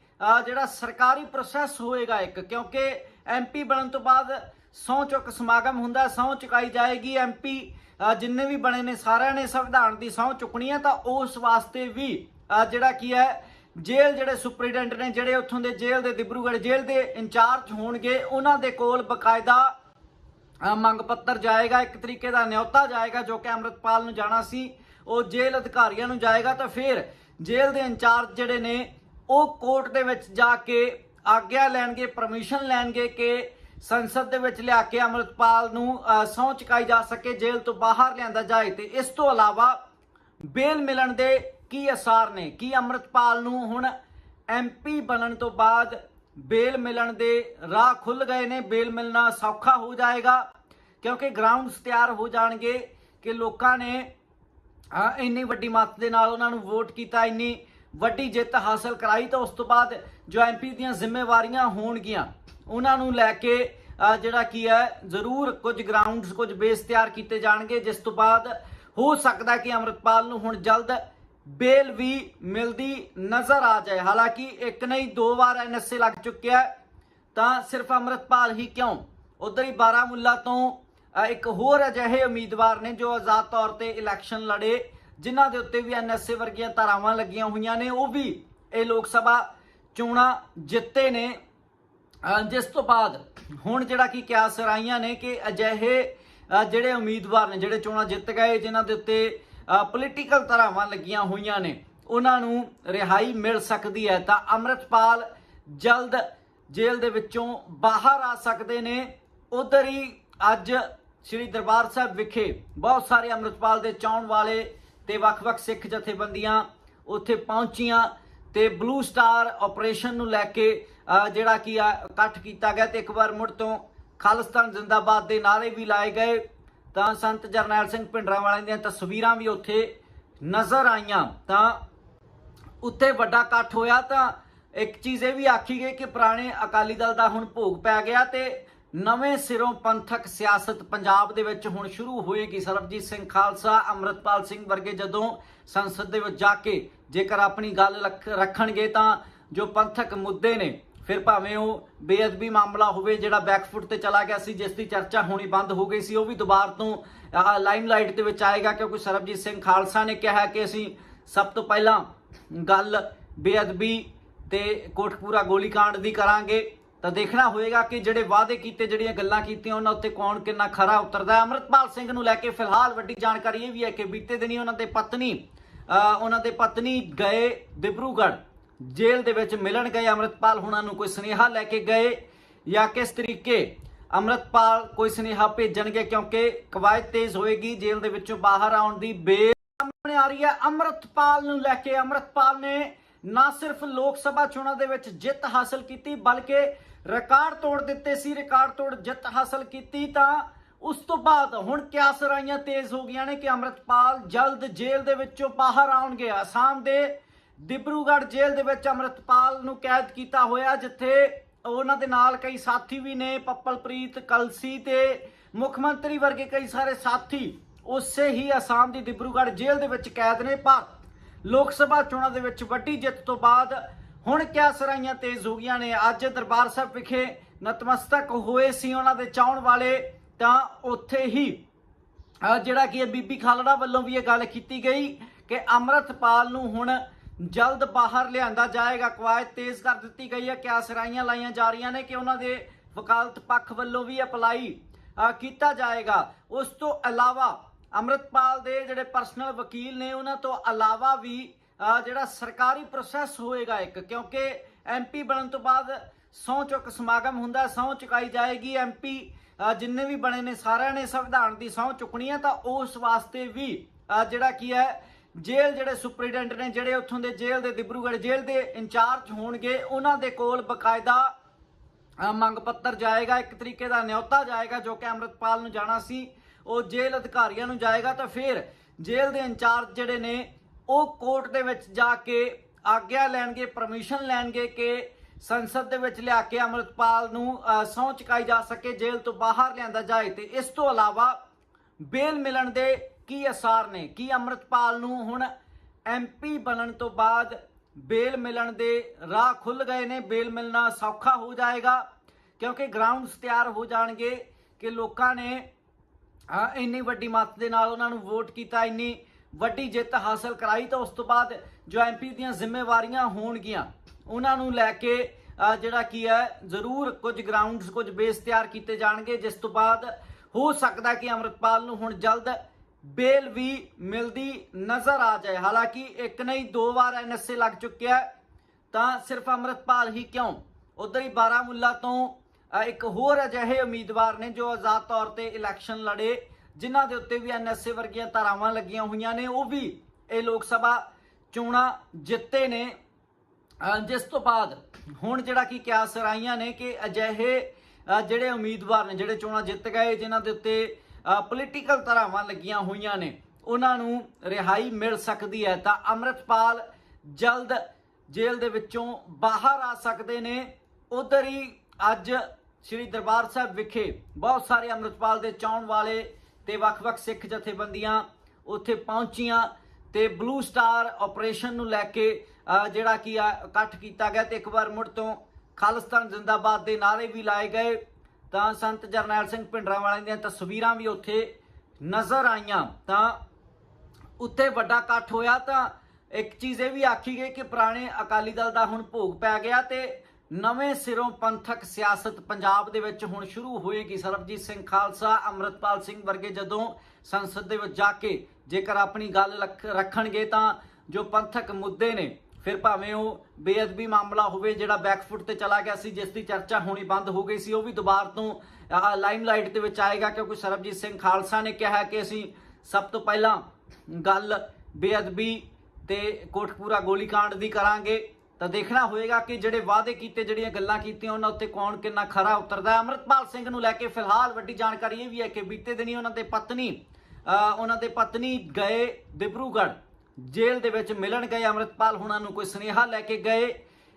ਜਿਹੜਾ ਸਰਕਾਰੀ ਪ੍ਰੋਸੈਸ ਹੋਏਗਾ ਇੱਕ, ਕਿਉਂਕਿ ਐਮਪੀ ਬਣਨ ਤੋਂ ਬਾਅਦ ਸਹੁੰ ਚੁੱਕ ਸਮਾਗਮ ਹੁੰਦਾ, ਸਹੁੰ ਚੁਕਾਈ ਜਾਏਗੀ ਐਮਪੀ ਜਿੰਨੇ ਵੀ ਬਣੇ ਨੇ ਸਾਰਿਆਂ ਨੇ ਸੰਵਿਧਾਨ ਦੀ ਸਹੁੰ ਚੁੱਕਣੀ ਹੈ, ਤਾਂ ਉਸ ਵਾਸਤੇ ਵੀ ਜਿਹੜਾ ਕੀ ਹੈ, ਜੇਲ੍ਹ ਜਿਹੜੇ ਸੁਪਰੀਡੈਂਟ ਨੇ, ਜਿਹੜੇ ਉੱਥੋਂ ਦੇ ਜੇਲ੍ਹ ਦੇ ਦਿਬਰੂਗੜ੍ਹ ਜੇਲ੍ਹ ਦੇ ਇੰਚਾਰਜ ਹੋਣਗੇ, ਉਹਨਾਂ ਦੇ ਕੋਲ ਬਕਾਇਦਾ ਮੰਗ ਪੱਤਰ ਜਾਏਗਾ, ਇੱਕ ਤਰੀਕੇ ਦਾ ਨਿਯੋਤਾ ਜਾਏਗਾ, ਜੋ ਕਿ ਅੰਮ੍ਰਿਤਪਾਲ ਨੂੰ ਜਾਣਾ ਸੀ, ਉਹ ਜੇਲ੍ਹ ਅਧਿਕਾਰੀਆਂ ਨੂੰ ਜਾਏਗਾ, ਤਾਂ ਫਿਰ ਜੇਲ੍ਹ ਦੇ ਇੰਚਾਰਜ ਜਿਹੜੇ ਨੇ ਉਹ ਕੋਰਟ ਦੇ ਵਿੱਚ ਜਾ ਕੇ ਆਗਿਆ ਲੈਣਗੇ ਪਰਮਿਸ਼ਨ ਲੈਣਗੇ ਕਿ ਸੰਸਦ ਦੇ ਵਿੱਚ ਲਿਆ ਕੇ ਅੰਮ੍ਰਿਤਪਾਲ ਨੂੰ ਅ, ਸਹੁੰ ਚੁਕਾਈ ਜਾ ਸਕੇ ਜੇਲ੍ਹ ਤੋਂ ਬਾਹਰ ਲਿਆਂਦਾ ਜਾਏ ਤੇ ਇਸ ਤੋਂ ਇਲਾਵਾ ਬੇਲ ਮਿਲਣ ਦੇ ਕੀ ਅਸਾਰ ਨੇ? ਕੀ ਅੰਮ੍ਰਿਤਪਾਲ ਨੂੰ ਹੁਣ ਐਮਪੀ ਬਣਨ ਤੋਂ ਬਾਅਦ ਬੇਲ ਮਿਲਣ ਦੇ ਰਾਹ ਖੁੱਲ ਗਏ ਨੇ? ਬੇਲ ਮਿਲਣਾ ਸੌਖਾ ਹੋ ਜਾਏਗਾ ਕਿਉਂਕਿ ਗਰਾਊਂਡਸ ਤਿਆਰ ਹੋ ਜਾਣਗੇ ਕਿ ਲੋਕਾਂ ਨੇ ਇੰਨੀ ਵੱਡੀ ਮੱਤ ਦੇ ਨਾਲ ਉਹਨਾਂ ਨੂੰ ਵੋਟ ਕੀਤਾ ਇੰਨੀ ਵੱਡੀ ਜਿੱਤ ਹਾਸਲ ਕਰਾਈ ਤਾਂ ਉਸ ਤੋਂ ਬਾਅਦ ਜੋ ਐਮਪੀ ਦੀਆਂ ਜ਼ਿੰਮੇਵਾਰੀਆਂ ਹੋਣਗੀਆਂ, ਉਹਨਾਂ ਨੂੰ ਲੈ ਕੇ ਜਿਹੜਾ ਕੀ ਹੈ, ਜ਼ਰੂਰ ਕੁਝ ਗਰਾਊਂਡਸ ਕੁਝ ਬੇਸ ਤਿਆਰ ਕੀਤੇ ਜਾਣਗੇ, ਜਿਸ ਤੋਂ ਬਾਅਦ ਹੋ ਸਕਦਾ ਕਿ ਅਮਰਤਪਾਲ ਨੂੰ ਹੁਣ ਜਲਦ ਬੇਲ ਵੀ ਮਿਲਦੀ ਨਜ਼ਰ ਆ ਜਾਏ। ਹਾਲਾਂਕਿ ਇੱਕ ਨਹੀਂ, ਦੋ ਵਾਰ ਐਨਐਸਏ ਲੱਗ ਚੁੱਕਿਆ ਤਾਂ ਸਿਰਫ ਅਮਰਤਪਾਲ ਹੀ ਕਿਉਂ? ਉਧਰ ਹੀ ਬਾਰਾਮੁੱਲਾ ਤੋਂ ਇੱਕ ਹੋਰ ਅਜਿਹੇ ਉਮੀਦਵਾਰ ਨੇ ਜੋ ਆਜ਼ਾਦ ਤੌਰ ਤੇ ਇਲੈਕਸ਼ਨ ਲੜੇ। ਜਿਨ੍ਹਾਂ ਦੇ ਉੱਤੇ ਵੀ ਐਨਐਸਏ ਵਰਗੀਆਂ ਧਾਰਾਵਾਂ ਲੱਗੀਆਂ ਹੋਈਆਂ ਨੇ, ਉਹ ਵੀ ਇਹ ਲੋਕ ਸਭਾ ਚੋਣਾਂ ਜਿੱਤੇ ਨੇ। ਜਿਸ ਤੋਂ ਬਾਅਦ ਹੁਣ ਜਿਹੜਾ ਕੀ ਕਿਆਸ ਰਾਈਆਂ ਨੇ ਕਿ ਅਜਿਹੇ ਜਿਹੜੇ ਉਮੀਦਵਾਰ ਨੇ, ਜਿਹੜੇ ਚੋਣਾਂ ਜਿੱਤ ਗਏ, ਜਿਨ੍ਹਾਂ ਦੇ ਉੱਤੇ ਪੋਲੀਟੀਕਲ ਧਾਰਾਵਾਂ ਲੱਗੀਆਂ ਹੋਈਆਂ ਨੇ, ਉਹਨਾਂ ਨੂੰ ਰਿਹਾਈ ਮਿਲ ਸਕਦੀ ਹੈ। ਤਾਂ ਅੰਮ੍ਰਿਤਪਾਲ ਜਲਦ ਜੇਲ੍ਹ ਦੇ ਵਿੱਚੋਂ ਬਾਹਰ ਆ ਸਕਦੇ ਨੇ। ਉਧਰ ਹੀ ਅੱਜ ਸ੍ਰੀ ਦਰਬਾਰ ਸਾਹਿਬ ਵਿਖੇ ਬਹੁਤ ਸਾਰੇ ਅੰਮ੍ਰਿਤਪਾਲ ਦੇ ਚਾਹਣ ਵਾਲੇ ਤੇ ਵੱਖ-ਵੱਖ ਸਿੱਖ ਜਥੇਬੰਦੀਆਂ ਉੱਥੇ ਪਹੁੰਚੀਆਂ ਤੇ ਬਲੂ ਸਟਾਰ ਆਪਰੇਸ਼ਨ ਨੂੰ ਲੈ ਕੇ ਜਿਹੜਾ ਕੀ ਆ ਇਕੱਠ ਕੀਤਾ ਗਿਆ ਤੇ ਇੱਕ ਵਾਰ ਮੁੜ ਤੋਂ ਖਾਲਿਸਤਾਨ ਜ਼ਿੰਦਾਬਾਦ ਦੇ ਨਾਰੇ ਵੀ ਲਾਏ ਗਏ। ਤਾਂ ਸੰਤ ਜਰਨੈਲ ਸਿੰਘ ਭਿੰਡਰਾਂ ਵਾਲਿਆਂ ਦੀਆਂ ਤਸਵੀਰਾਂ ਵੀ ਉੱਥੇ ਨਜ਼ਰ ਆਈਆਂ। ਤਾਂ ਉੱਥੇ ਵੱਡਾ ਇਕੱਠ ਹੋਇਆ ਤਾਂ ਇੱਕ ਚੀਜ਼ ਇਹ ਵੀ ਆਖੀ ਗਈ ਕਿ ਪੁਰਾਣੇ ਅਕਾਲੀ ਦਲ ਦਾ ਹੁਣ ਭੋਗ ਪੈ ਗਿਆ ਤੇ ਨਵੇਂ ਸਿਰੋਂ ਪੰਥਕ ਸਿਆਸਤ ਪੰਜਾਬ ਦੇ ਵਿੱਚ ਹੁਣ ਸ਼ੁਰੂ ਹੋਏਗੀ। ਸਰਬਜੀਤ ਸਿੰਘ ਖਾਲਸਾ, ਅਮਰਤਪਾਲ ਸਿੰਘ ਵਰਗੇ ਜਦੋਂ ਸੰਸਦ ਦੇ ਵਿੱਚ ਜਾ ਕੇ ਜੇਕਰ ਆਪਣੀ ਗੱਲ ਰੱਖ- ਰੱਖਣਗੇ ਤਾਂ ਜੋ ਪੰਥਕ ਮੁੱਦੇ ਨੇ, ਫਿਰ ਭਾਵੇਂ ਉਹ ਬੇਅਦਬੀ ਮਾਮਲਾ ਹੋਵੇ ਜਿਹੜਾ ਬੈਕਫੁੱਟ ਤੇ ਚਲਾ ਗਿਆ ਸੀ, ਜਿਸ ਦੀ ਚਰਚਾ ਹੋਣੀ ਬੰਦ ਹੋ ਗਈ ਸੀ, ਉਹ ਵੀ ਦੁਬਾਰਾ ਤੋਂ ਲਾਈਮਲਾਈਟ ਦੇ ਵਿੱਚ ਆਏਗਾ ਕਿਉਂਕਿ ਸਰਬਜੀਤ ਸਿੰਘ ਖਾਲਸਾ ਨੇ ਕਿਹਾ ਕਿ ਅਸੀਂ ਸਭ ਤੋਂ ਪਹਿਲਾਂ ਗੱਲ ਬੇਅਦਬੀ ਤੇ ਕੋਟਕਪੂਰਾ ਗੋਲੀकांड ਦੀ ਕਰਾਂਗੇ। ਤਾਂ ਦੇਖਣਾ ਹੋਏਗਾ ਕਿ ਜਿਹੜੇ ਵਾਅਦੇ ਕੀਤੇ, ਜਿਹੜੀਆਂ ਗੱਲਾਂ ਕੀਤੀਆਂ, ਉਹਨਾਂ ਉੱਤੇ ਕੌਣ ਕਿੰਨਾ ਖਰਾ ਉਤਰਦਾ ਹੈ। ਅਮਰਤਪਾਲ ਸਿੰਘ ਨੂੰ ਲੈ ਕੇ ਫਿਲਹਾਲ ਵੱਡੀ ਜਾਣਕਾਰੀ ਇਹ ਵੀ ਹੈ ਕਿ ਬੀਤੇ ਦਿਨੀ ਉਹਨਾਂ ਦੇ ਪਤਨੀ ਉਹਨਾਂ ਦੇ ਪਤਨੀ ਗਏ ਦਿਬਰੂਗੜ੍ਹ ਜੇਲ੍ਹ ਦੇ ਵਿੱਚ ਮਿਲਣ ਗਏ। ਅਮਰਤਪਾਲ ਹੁਣਾਂ ਨੂੰ ਕੋਈ ਸੁਨੇਹਾ ਲੈ ਕੇ ਗਏ ਜਾਂ ਕਿਸ ਤਰੀਕੇ ਅਮਰਤਪਾਲ ਕੋਈ ਸੁਨੇਹਾ ਭੇਜਣਗੇ ਕਿਉਂਕਿ ਕਵਾਇਦ ਤੇਜ਼ ਹੋਏਗੀ। ਜੇਲ੍ਹ ਦੇ ਵਿੱਚੋਂ ਬਾਹਰ ਆਉਣ ਦੀ ਬੇ ਸਾਹਮਣੇ ਆ ਰਹੀ ਹੈ। ਅਮਰਤਪਾਲ ਨੂੰ ਲੈ ਕੇ ਅਮਰਤਪਾਲ ਨੇ ਨਾ ਸਿਰਫ ਲੋਕ ਸਭਾ ਚੋਣਾਂ ਦੇ ਵਿੱਚ ਜਿੱਤ ਹਾਸਲ ਕੀਤੀ, ਬਲਕਿ ਰਿਕਾਰਡ ਤੋੜ ਦਿੱਤੇ ਸੀ, ਰਿਕਾਰਡ ਤੋੜ ਜਿੱਤ ਹਾਸਲ ਕੀਤੀ, ਤਾਂ ਉਸ ਤੋਂ ਬਾਅਦ ਹੁਣ ਕਿਆਸ ਰਾਈਆਂ ਤੇਜ਼ ਹੋ ਗਈਆਂ ਨੇ ਕਿ ਅਮਰਤਪਾਲ ਜਲਦ ਜੇਲ੍ਹ ਦੇ ਵਿੱਚੋਂ ਬਾਹਰ ਆਉਣਗੇ ਆਸਾਮ ਦੇ ਦਿਬਰੂਗੜ੍ਹ ਜੇਲ੍ਹ ਦੇ ਵਿੱਚ ਅਮਰਤਪਾਲ ਨੂੰ ਕੈਦ ਕੀਤਾ ਹੋਇਆ, ਜਿੱਥੇ ਉਹਨਾਂ ਦੇ ਨਾਲ ਕਈ ਸਾਥੀ ਵੀ ਨੇ, ਪੱਪਲਪ੍ਰੀਤ, ਕਲਸੀ ਤੇ ਮੁੱਖ ਮੰਤਰੀ ਵਰਗੇ ਕਈ ਸਾਰੇ ਸਾਥੀ ਉਸੇ ਹੀ ਆਸਾਮ ਦੀ ਦਿਬਰੂਗੜ੍ਹ ਜੇਲ੍ਹ ਦੇ ਵਿੱਚ ਕੈਦ ਨੇ। ਪਰ ਲੋਕ ਸਭਾ ਚੋਣਾਂ ਦੇ ਵਿੱਚ ਵੱਡੀ ਜਿੱਤ ਤੋਂ ਬਾਅਦ ਹੁਣ ਕਿਆ ਸਰਾਈਆਂ ਤੇਜ਼ ਹੋ ਗਈਆਂ ਨੇ? ਅੱਜ ਦਰਬਾਰ ਸਾਹਿਬ ਵਿਖੇ ਨਤਮਸਤਕ ਹੋਏ ਸੀ ਉਹਨਾਂ ਦੇ ਚਾਹਣ ਵਾਲੇ, ਤਾਂ ਉੱਥੇ ਹੀ ਜਿਹੜਾ ਕਿ ਬੀਬੀ ਖਾਲੜਾ ਵੱਲੋਂ ਵੀ ਇਹ ਗੱਲ ਕੀਤੀ ਗਈ ਕਿ ਅਮਰਤਪਾਲ ਨੂੰ ਹੁਣ ਜਲਦ ਬਾਹਰ ਲਿਆਂਦਾ ਜਾਏਗਾ। ਕਵਾਇਦ ਤੇਜ਼ ਕਰ ਦਿੱਤੀ ਗਈ ਹੈ। ਕਿਆ ਸਰਾਈਆਂ ਲਾਈਆਂ ਜਾ ਰਹੀਆਂ ਨੇ ਕਿ ਉਹਨਾਂ ਦੇ ਵਕਾਲਤ ਪੱਖ ਵੱਲੋਂ ਵੀ ਅਪਲਾਈ ਕੀਤਾ ਜਾਏਗਾ। ਉਸ ਤੋਂ ਇਲਾਵਾ ਅਮਰਤਪਾਲ ਦੇ ਜਿਹੜੇ ਪਰਸਨਲ ਵਕੀਲ ਨੇ ਉਹਨਾਂ ਤੋਂ ਇਲਾਵਾ ਵੀ ਜਿਹੜਾ ਸਰਕਾਰੀ ਪ੍ਰੋਸੈਸ ਹੋਏਗਾ ਇੱਕ ਕਿਉਂਕਿ ਐਮਪੀ ਬਣਨ ਤੋਂ ਬਾਅਦ ਸਹੁੰ ਚੁੱਕ ਸਮਾਗਮ ਹੁੰਦਾ ਹੈ, ਸਹੁੰ ਚੁਕਾਈ ਜਾਏਗੀ ਐਮਪੀ ਜਿੰਨੇ ਵੀ ਬਣੇ ਨੇ ਸਾਰਿਆਂ ਨੇ ਸੰਵਿਧਾਨ ਦੀ ਸਹੁੰ ਚੁੱਕਣੀ ਹੈ ਤਾਂ ਉਸ ਵਾਸਤੇ ਵੀ ਜਿਹੜਾ ਕੀ ਹੈ ਜੇਲ੍ਹ ਜਿਹੜੇ ਸੁਪਰੀਡੈਂਟ ਨੇ ਜਿਹੜੇ ਉੱਥੋਂ ਦੇ ਜੇਲ੍ਹ ਦੇ ਦਿਬਰੂਗੜ੍ਹ ਜੇਲ੍ਹ ਦੇ ਇੰਚਾਰਜ ਹੋਣਗੇ ਉਹਨਾਂ ਦੇ ਕੋਲ ਬਕਾਇਦਾ ਮੰਗ ਪੱਤਰ ਜਾਏਗਾ ਇੱਕ ਤਰੀਕੇ ਦਾ ਨਿਯੋਤਾ ਜਾਏਗਾ ਜੋ ਕਿ ਅਮਰਤਪਾਲ ਨੂੰ ਜਾਣਾ ਸੀ। ਉਹ ਜੇਲ੍ਹ ਅਧਿਕਾਰੀਆਂ ਨੂੰ ਜਾਏਗਾ ਤਾਂ ਫਿਰ ਜੇਲ੍ਹ ਦੇ ਇੰਚਾਰਜ ਜਿਹੜੇ ਨੇ ਉਹ ਕੋਰਟ ਦੇ ਵਿੱਚ ਜਾ ਕੇ ਆਗਿਆ ਲੈਣਗੇ ਪਰਮਿਸ਼ਨ ਲੈਣਗੇ ਕਿ ਸੰਸਦ ਦੇ ਵਿੱਚ ਲਿਆ ਕੇ ਅਮਰਤਪਾਲ ਨੂੰ ਅ, ਸਹੁੰ ਚੁਕਾਈ ਜਾ ਸਕੇ ਜੇਲ੍ਹ ਤੋਂ ਬਾਹਰ ਲਿਆਂਦਾ ਜਾਏ ਤੇ ਇਸ ਤੋਂ ਇਲਾਵਾ ਬੇਲ ਮਿਲਣ ਦੇ ਕੀ ਅਸਾਰ ਨੇ? ਕੀ ਅਮਰਤਪਾਲ ਨੂੰ ਹੁਣ ਐਮਪੀ ਬਣਨ ਤੋਂ ਬਾਅਦ ਬੇਲ ਮਿਲਣ ਦੇ ਰਾਹ ਖੁੱਲ ਗਏ ਨੇ? ਬੇਲ ਮਿਲਣਾ ਸੌਖਾ ਹੋ ਜਾਏਗਾ ਕਿਉਂਕਿ ਗਰਾਊਂਡਸ ਤਿਆਰ ਹੋ ਜਾਣਗੇ ਕਿ ਲੋਕਾਂ ਨੇ ਆ, ਇੰਨੀ ਵੱਡੀ ਮੱਤ ਦੇ ਨਾਲ ਉਹਨਾਂ ਨੂੰ ਵੋਟ ਕੀਤਾ, ਇੰਨੀ ਵੱਡੀ ਜਿੱਤ ਹਾਸਲ ਕਰਾਈ ਤਾਂ ਉਸ ਤੋਂ ਬਾਅਦ ਜੋ ਐਮਪੀ ਦੀਆਂ ਜ਼ਿੰਮੇਵਾਰੀਆਂ ਹੋਣਗੀਆਂ, ਉਹਨਾਂ ਨੂੰ ਲੈ ਕੇ ਜਿਹੜਾ ਕੀ ਹੈ, ਜ਼ਰੂਰ ਕੁਝ ਗਰਾਊਂਡਸ ਕੁਝ ਬੇਸ ਤਿਆਰ ਕੀਤੇ ਜਾਣਗੇ, ਜਿਸ ਤੋਂ ਬਾਅਦ ਹੋ ਸਕਦਾ ਕਿ ਅਮਰਤਪਾਲ ਨੂੰ ਹੁਣ ਜਲਦ ਬੇਲ ਵੀ ਮਿਲਦੀ ਨਜ਼ਰ ਆ ਜਾਏ। ਹਾਲਾਂਕਿ ਇੱਕ ਨਹੀਂ, ਦੋ ਵਾਰ ਐਨਐਸਏ ਲੱਗ ਚੁੱਕਿਆ ਤਾਂ ਸਿਰਫ ਅਮਰਤਪਾਲ ਹੀ ਕਿਉਂ? ਉਧਰ ਹੀ ਬਾਰਾਮੁੱਲਾ ਤੋਂ ਇੱਕ ਹੋਰ ਅਜਿਹੇ ਉਮੀਦਵਾਰ ਨੇ ਜੋ ਆਜ਼ਾਦ ਤੌਰ ਤੇ ਇਲੈਕਸ਼ਨ ਲੜੇ, ਜਿਨ੍ਹਾਂ ਦੇ ਉੱਤੇ ਵੀ ਐਨਐਸਏ ਵਰਗੀਆਂ ਧਾਰਾਵਾਂ ਲੱਗੀਆਂ ਹੋਈਆਂ ਨੇ, ਉਹ ਵੀ ਇਹ ਲੋਕ ਸਭਾ ਚੋਣਾਂ ਜਿੱਤੇ ਨੇ। ਜਿਸ ਤੋਂ ਬਾਅਦ ਹੁਣ ਜਿਹੜਾ ਕੀ ਕਿਆਸ ਰਾਈਆਂ ਨੇ ਕਿ ਅਜਿਹੇ ਜਿਹੜੇ ਉਮੀਦਵਾਰ ਨੇ, ਜਿਹੜੇ ਚੋਣਾਂ ਜਿੱਤ ਗਏ, ਜਿਨ੍ਹਾਂ ਦੇ ਉੱਤੇ ਪੋਲੀਟੀਕਲ ਧਾਰਾਵਾਂ ਲੱਗੀਆਂ ਹੋਈਆਂ ਨੇ, ਉਹਨਾਂ ਨੂੰ ਰਿਹਾਈ ਮਿਲ ਸਕਦੀ ਹੈ। ਤਾਂ ਅਮਰਤਪਾਲ ਜਲਦ ਜੇਲ੍ਹ ਦੇ ਵਿੱਚੋਂ ਬਾਹਰ ਆ ਸਕਦੇ ਨੇ। ਉਧਰ ਹੀ ਅੱਜ ਸ੍ਰੀ ਦਰਬਾਰ ਸਾਹਿਬ ਵਿਖੇ ਬਹੁਤ ਸਾਰੇ ਅੰਮ੍ਰਿਤਪਾਲ ਦੇ ਚਾਹਣ ਵਾਲੇ ਤੇ ਵੱਖ-ਵੱਖ ਸਿੱਖ ਜਥੇਬੰਦੀਆਂ ਉੱਥੇ ਪਹੁੰਚੀਆਂ ਤੇ ਬਲੂ ਸਟਾਰ ਆਪਰੇਸ਼ਨ ਨੂੰ ਲੈ ਕੇ ਜਿਹੜਾ ਕੀ ਆ ਇਕੱਠ ਕੀਤਾ ਗਿਆ ਤੇ ਇੱਕ ਵਾਰ ਮੁੜ ਤੋਂ ਖਾਲਿਸਤਾਨ ਜ਼ਿੰਦਾਬਾਦ ਦੇ ਨਾਰੇ ਵੀ ਲਾਏ ਗਏ। ਤਾਂ ਸੰਤ ਜਰਨੈਲ ਸਿੰਘ ਭਿੰਡਰਾਂ ਵਾਲਿਆਂ ਦੀਆਂ ਤਸਵੀਰਾਂ ਵੀ ਉੱਥੇ ਨਜ਼ਰ ਆਈਆਂ। ਤਾਂ ਉੱਥੇ ਵੱਡਾ ਇਕੱਠ ਹੋਇਆ ਤਾਂ ਇੱਕ ਚੀਜ਼ ਇਹ ਵੀ ਆਖੀ ਗਈ ਕਿ ਪੁਰਾਣੇ ਅਕਾਲੀ ਦਲ ਦਾ ਹੁਣ ਭੋਗ ਪੈ ਗਿਆ ਤੇ ਨਵੇਂ ਸਿਰੋਂ ਪੰਥਕ ਸਿਆਸਤ ਪੰਜਾਬ ਦੇ ਵਿੱਚ ਹੁਣ ਸ਼ੁਰੂ ਹੋਏਗੀ। ਸਰਬਜੀਤ ਸਿੰਘ ਖਾਲਸਾ, ਅਮਰਤਪਾਲ ਸਿੰਘ ਵਰਗੇ ਜਦੋਂ ਸੰਸਦ ਦੇ ਵਿੱਚ ਜਾ ਕੇ ਜੇਕਰ ਆਪਣੀ ਗੱਲ ਰੱਖ- ਰੱਖਣਗੇ ਤਾਂ ਜੋ ਪੰਥਕ ਮੁੱਦੇ ਨੇ, ਫਿਰ ਭਾਵੇਂ ਉਹ ਬੇਅਦਬੀ ਮਾਮਲਾ ਹੋਵੇ ਜਿਹੜਾ ਬੈਕਫੁੱਟ ਤੇ ਚਲਾ ਗਿਆ ਸੀ, ਜਿਸ ਦੀ ਚਰਚਾ ਹੋਣੀ ਬੰਦ ਹੋ ਗਈ ਸੀ, ਉਹ ਵੀ ਦੁਬਾਰਾ ਤੋਂ ਲਾਈਮਲਾਈਟ ਦੇ ਵਿੱਚ ਆਏਗਾ ਕਿਉਂਕਿ ਸਰਬਜੀਤ ਸਿੰਘ ਖਾਲਸਾ ਨੇ ਕਿਹਾ ਕਿ ਅਸੀਂ ਸਭ ਤੋਂ ਪਹਿਲਾਂ ਗੱਲ ਬੇਅਦਬੀ ਤੇ ਕੋਟਕਪੂਰਾ ਗੋਲੀकांड ਦੀ ਕਰਾਂਗੇ। ਤਾਂ ਦੇਖਣਾ ਹੋਏਗਾ ਕਿ ਜਿਹੜੇ ਵਾਅਦੇ ਕੀਤੇ, ਜਿਹੜੀਆਂ ਗੱਲਾਂ ਕੀਤੀਆਂ, ਉਹਨਾਂ ਉੱਤੇ ਕੌਣ ਕਿੰਨਾ ਖਰਾ ਉਤਰਦਾ ਹੈ। ਅਮਰਤਪਾਲ ਸਿੰਘ ਨੂੰ ਲੈ ਕੇ ਫਿਲਹਾਲ ਵੱਡੀ ਜਾਣਕਾਰੀ ਇਹ ਵੀ ਹੈ ਕਿ ਬੀਤੇ ਦਿਨੀ ਉਹਨਾਂ ਦੇ ਪਤਨੀ ਉਹਨਾਂ ਦੇ ਪਤਨੀ ਗਏ ਦਿਬਰੂਗੜ੍ਹ। ਜੇਲ੍ਹ ਦੇ ਵਿੱਚ ਮਿਲਣ ਗਏ ਅਮਰਤਪਾਲ ਹੁਣਾਂ ਨੂੰ ਕੋਈ ਸੁਨੇਹਾ ਲੈ ਕੇ ਗਏ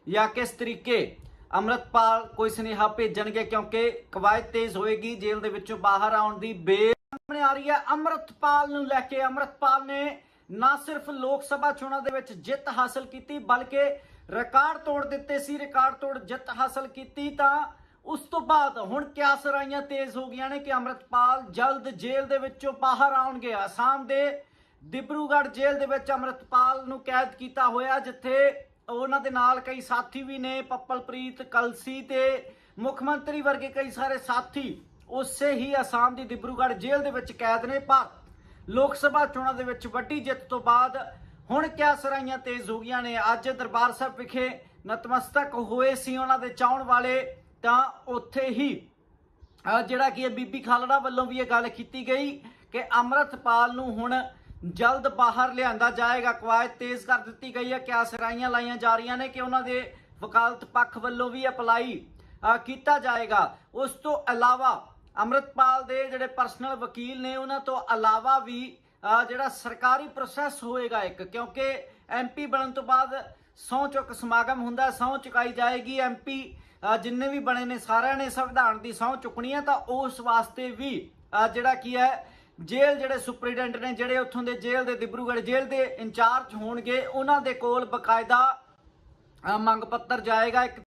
ਜਾਂ ਕਿਸ ਤਰੀਕੇ ਅਮਰਤਪਾਲ ਕੋਈ ਸੁਨੇਹਾ ਭੇਜਣਗੇ ਕਿਉਂਕਿ ਕਵਾਇਦ ਤੇਜ਼ ਹੋਏਗੀ, ਜੇਲ੍ਹ ਦੇ ਵਿੱਚੋਂ ਬਾਹਰ ਆਉਣ ਦੀ ਬੇ ਸਾਹਮਣੇ ਆ ਰਹੀ ਹੈ। ਅਮਰਤਪਾਲ ਨੂੰ ਲੈ ਕੇ ਅਮਰਤਪਾਲ ਨੇ ਨਾ ਸਿਰਫ ਲੋਕ ਸਭਾ ਚੋਣਾਂ ਦੇ ਵਿੱਚ ਜਿੱਤ ਹਾਸਲ ਕੀਤੀ, ਬਲਕਿ ਰਿਕਾਰਡ ਤੋੜ ਦਿੱਤੇ ਸੀ, ਰਿਕਾਰਡ ਤੋੜ ਜਿੱਤ ਹਾਸਲ ਕੀਤੀ ਤਾਂ ਉਸ ਤੋਂ ਬਾਅਦ ਹੁਣ ਕਿਆਸਰਾਈਆਂ ਤੇਜ਼ ਹੋ ਗਈਆਂ ਨੇ ਕਿ ਅਮਰਤਪਾਲ ਜਲਦ ਜੇਲ੍ਹ ਦੇ ਵਿੱਚੋਂ ਬਾਹਰ ਆਉਣਗੇ। ਅਸਾਮ ਦੇ ਦਿਬਰੂਗੜ੍ਹ ਜੇਲ੍ਹ ਦੇ ਵਿੱਚ ਅਮਰਤਪਾਲ ਨੂੰ ਕੈਦ ਕੀਤਾ ਹੋਇਆ, ਜਿੱਥੇ ਉਹਨਾਂ ਦੇ ਨਾਲ ਕਈ ਸਾਥੀ ਵੀ ਨੇ, ਪੱਪਲਪ੍ਰੀਤ, ਕਲਸੀ ਤੇ ਮੁੱਖ ਮੰਤਰੀ ਵਰਗੇ ਕਈ ਸਾਰੇ ਸਾਥੀ ਉਸੇ ਹੀ ਅਸਾਮ ਦੀ ਦਿਬਰੂਗੜ੍ਹ ਜੇਲ੍ਹ ਦੇ ਵਿੱਚ ਕੈਦ ਨੇ। ਪਰ ਲੋਕ ਸਭਾ ਚੋਣਾਂ ਦੇ ਵਿੱਚ ਵੱਡੀ ਜਿੱਤ ਤੋਂ ਬਾਅਦ ਹੁਣ ਕਿਆ ਸਰਾਈਆਂ ਤੇਜ਼ ਹੋ ਗਈਆਂ ਨੇ? ਅੱਜ ਦਰਬਾਰ ਸਾਹਿਬ ਵਿਖੇ ਨਤਮਸਤਕ ਹੋਏ ਸੀ ਉਹਨਾਂ ਦੇ ਚਾਹਣ ਵਾਲੇ। ਤਾਂ ਉੱਥੇ ਹੀ ਜਿਹੜਾ ਕਿ ਬੀਬੀ ਖਾਲੜਾ ਵੱਲੋਂ ਵੀ ਇਹ ਗੱਲ ਕੀਤੀ ਗਈ ਕਿ ਅਮਰਤਪਾਲ ਨੂੰ ਹੁਣ ਜਲਦ ਬਾਹਰ ਲਿਆਂਦਾ ਜਾਏਗਾ। ਕਵਾਇਦ ਤੇਜ਼ ਕਰ ਦਿੱਤੀ ਗਈ ਹੈ। ਕਿਆ ਸਰਾਈਆਂ ਲਾਈਆਂ ਜਾ ਰਹੀਆਂ ਨੇ ਕਿ ਉਹਨਾਂ ਦੇ ਵਕਾਲਤ ਪੱਖ ਵੱਲੋਂ ਵੀ ਅਪਲਾਈ ਕੀਤਾ ਜਾਏਗਾ। ਉਸ ਤੋਂ ਇਲਾਵਾ ਅਮਰਤਪਾਲ ਦੇ ਜਿਹੜੇ ਪਰਸਨਲ ਵਕੀਲ ਨੇ, ਉਹਨਾਂ ਤੋਂ ਇਲਾਵਾ ਵੀ ਜਿਹੜਾ ਸਰਕਾਰੀ ਪ੍ਰੋਸੈਸ ਹੋਏਗਾ ਇੱਕ, ਕਿਉਂਕਿ ਐਮਪੀ ਬਣਨ ਤੋਂ ਬਾਅਦ ਸਹੁੰ ਚੁੱਕ ਸਮਾਗਮ ਹੁੰਦਾ, ਸਹੁੰ ਚੁਕਾਈ ਜਾਏਗੀ ਐਮਪੀ ਜਿੰਨੇ ਵੀ ਬਣੇ ਨੇ ਸਾਰਿਆਂ ਨੇ ਸੰਵਿਧਾਨ ਦੀ ਸਹੁੰ ਚੁੱਕਣੀ ਹੈ, ਤਾਂ ਉਸ ਵਾਸਤੇ ਵੀ ਜਿਹੜਾ ਕੀ ਹੈ, ਜੇਲ੍ਹ ਜਿਹੜੇ ਸੁਪਰੀਡੈਂਟ ਨੇ, ਜਿਹੜੇ ਉੱਥੋਂ ਦੇ ਜੇਲ੍ਹ ਦੇ ਦਿਬਰੂਗੜ੍ਹ ਜੇਲ੍ਹ ਦੇ ਇੰਚਾਰਜ ਹੋਣਗੇ, ਉਹਨਾਂ ਦੇ ਕੋਲ ਬਕਾਇਦਾ ਮੰਗ ਪੱਤਰ ਜਾਏਗਾ, ਇੱਕ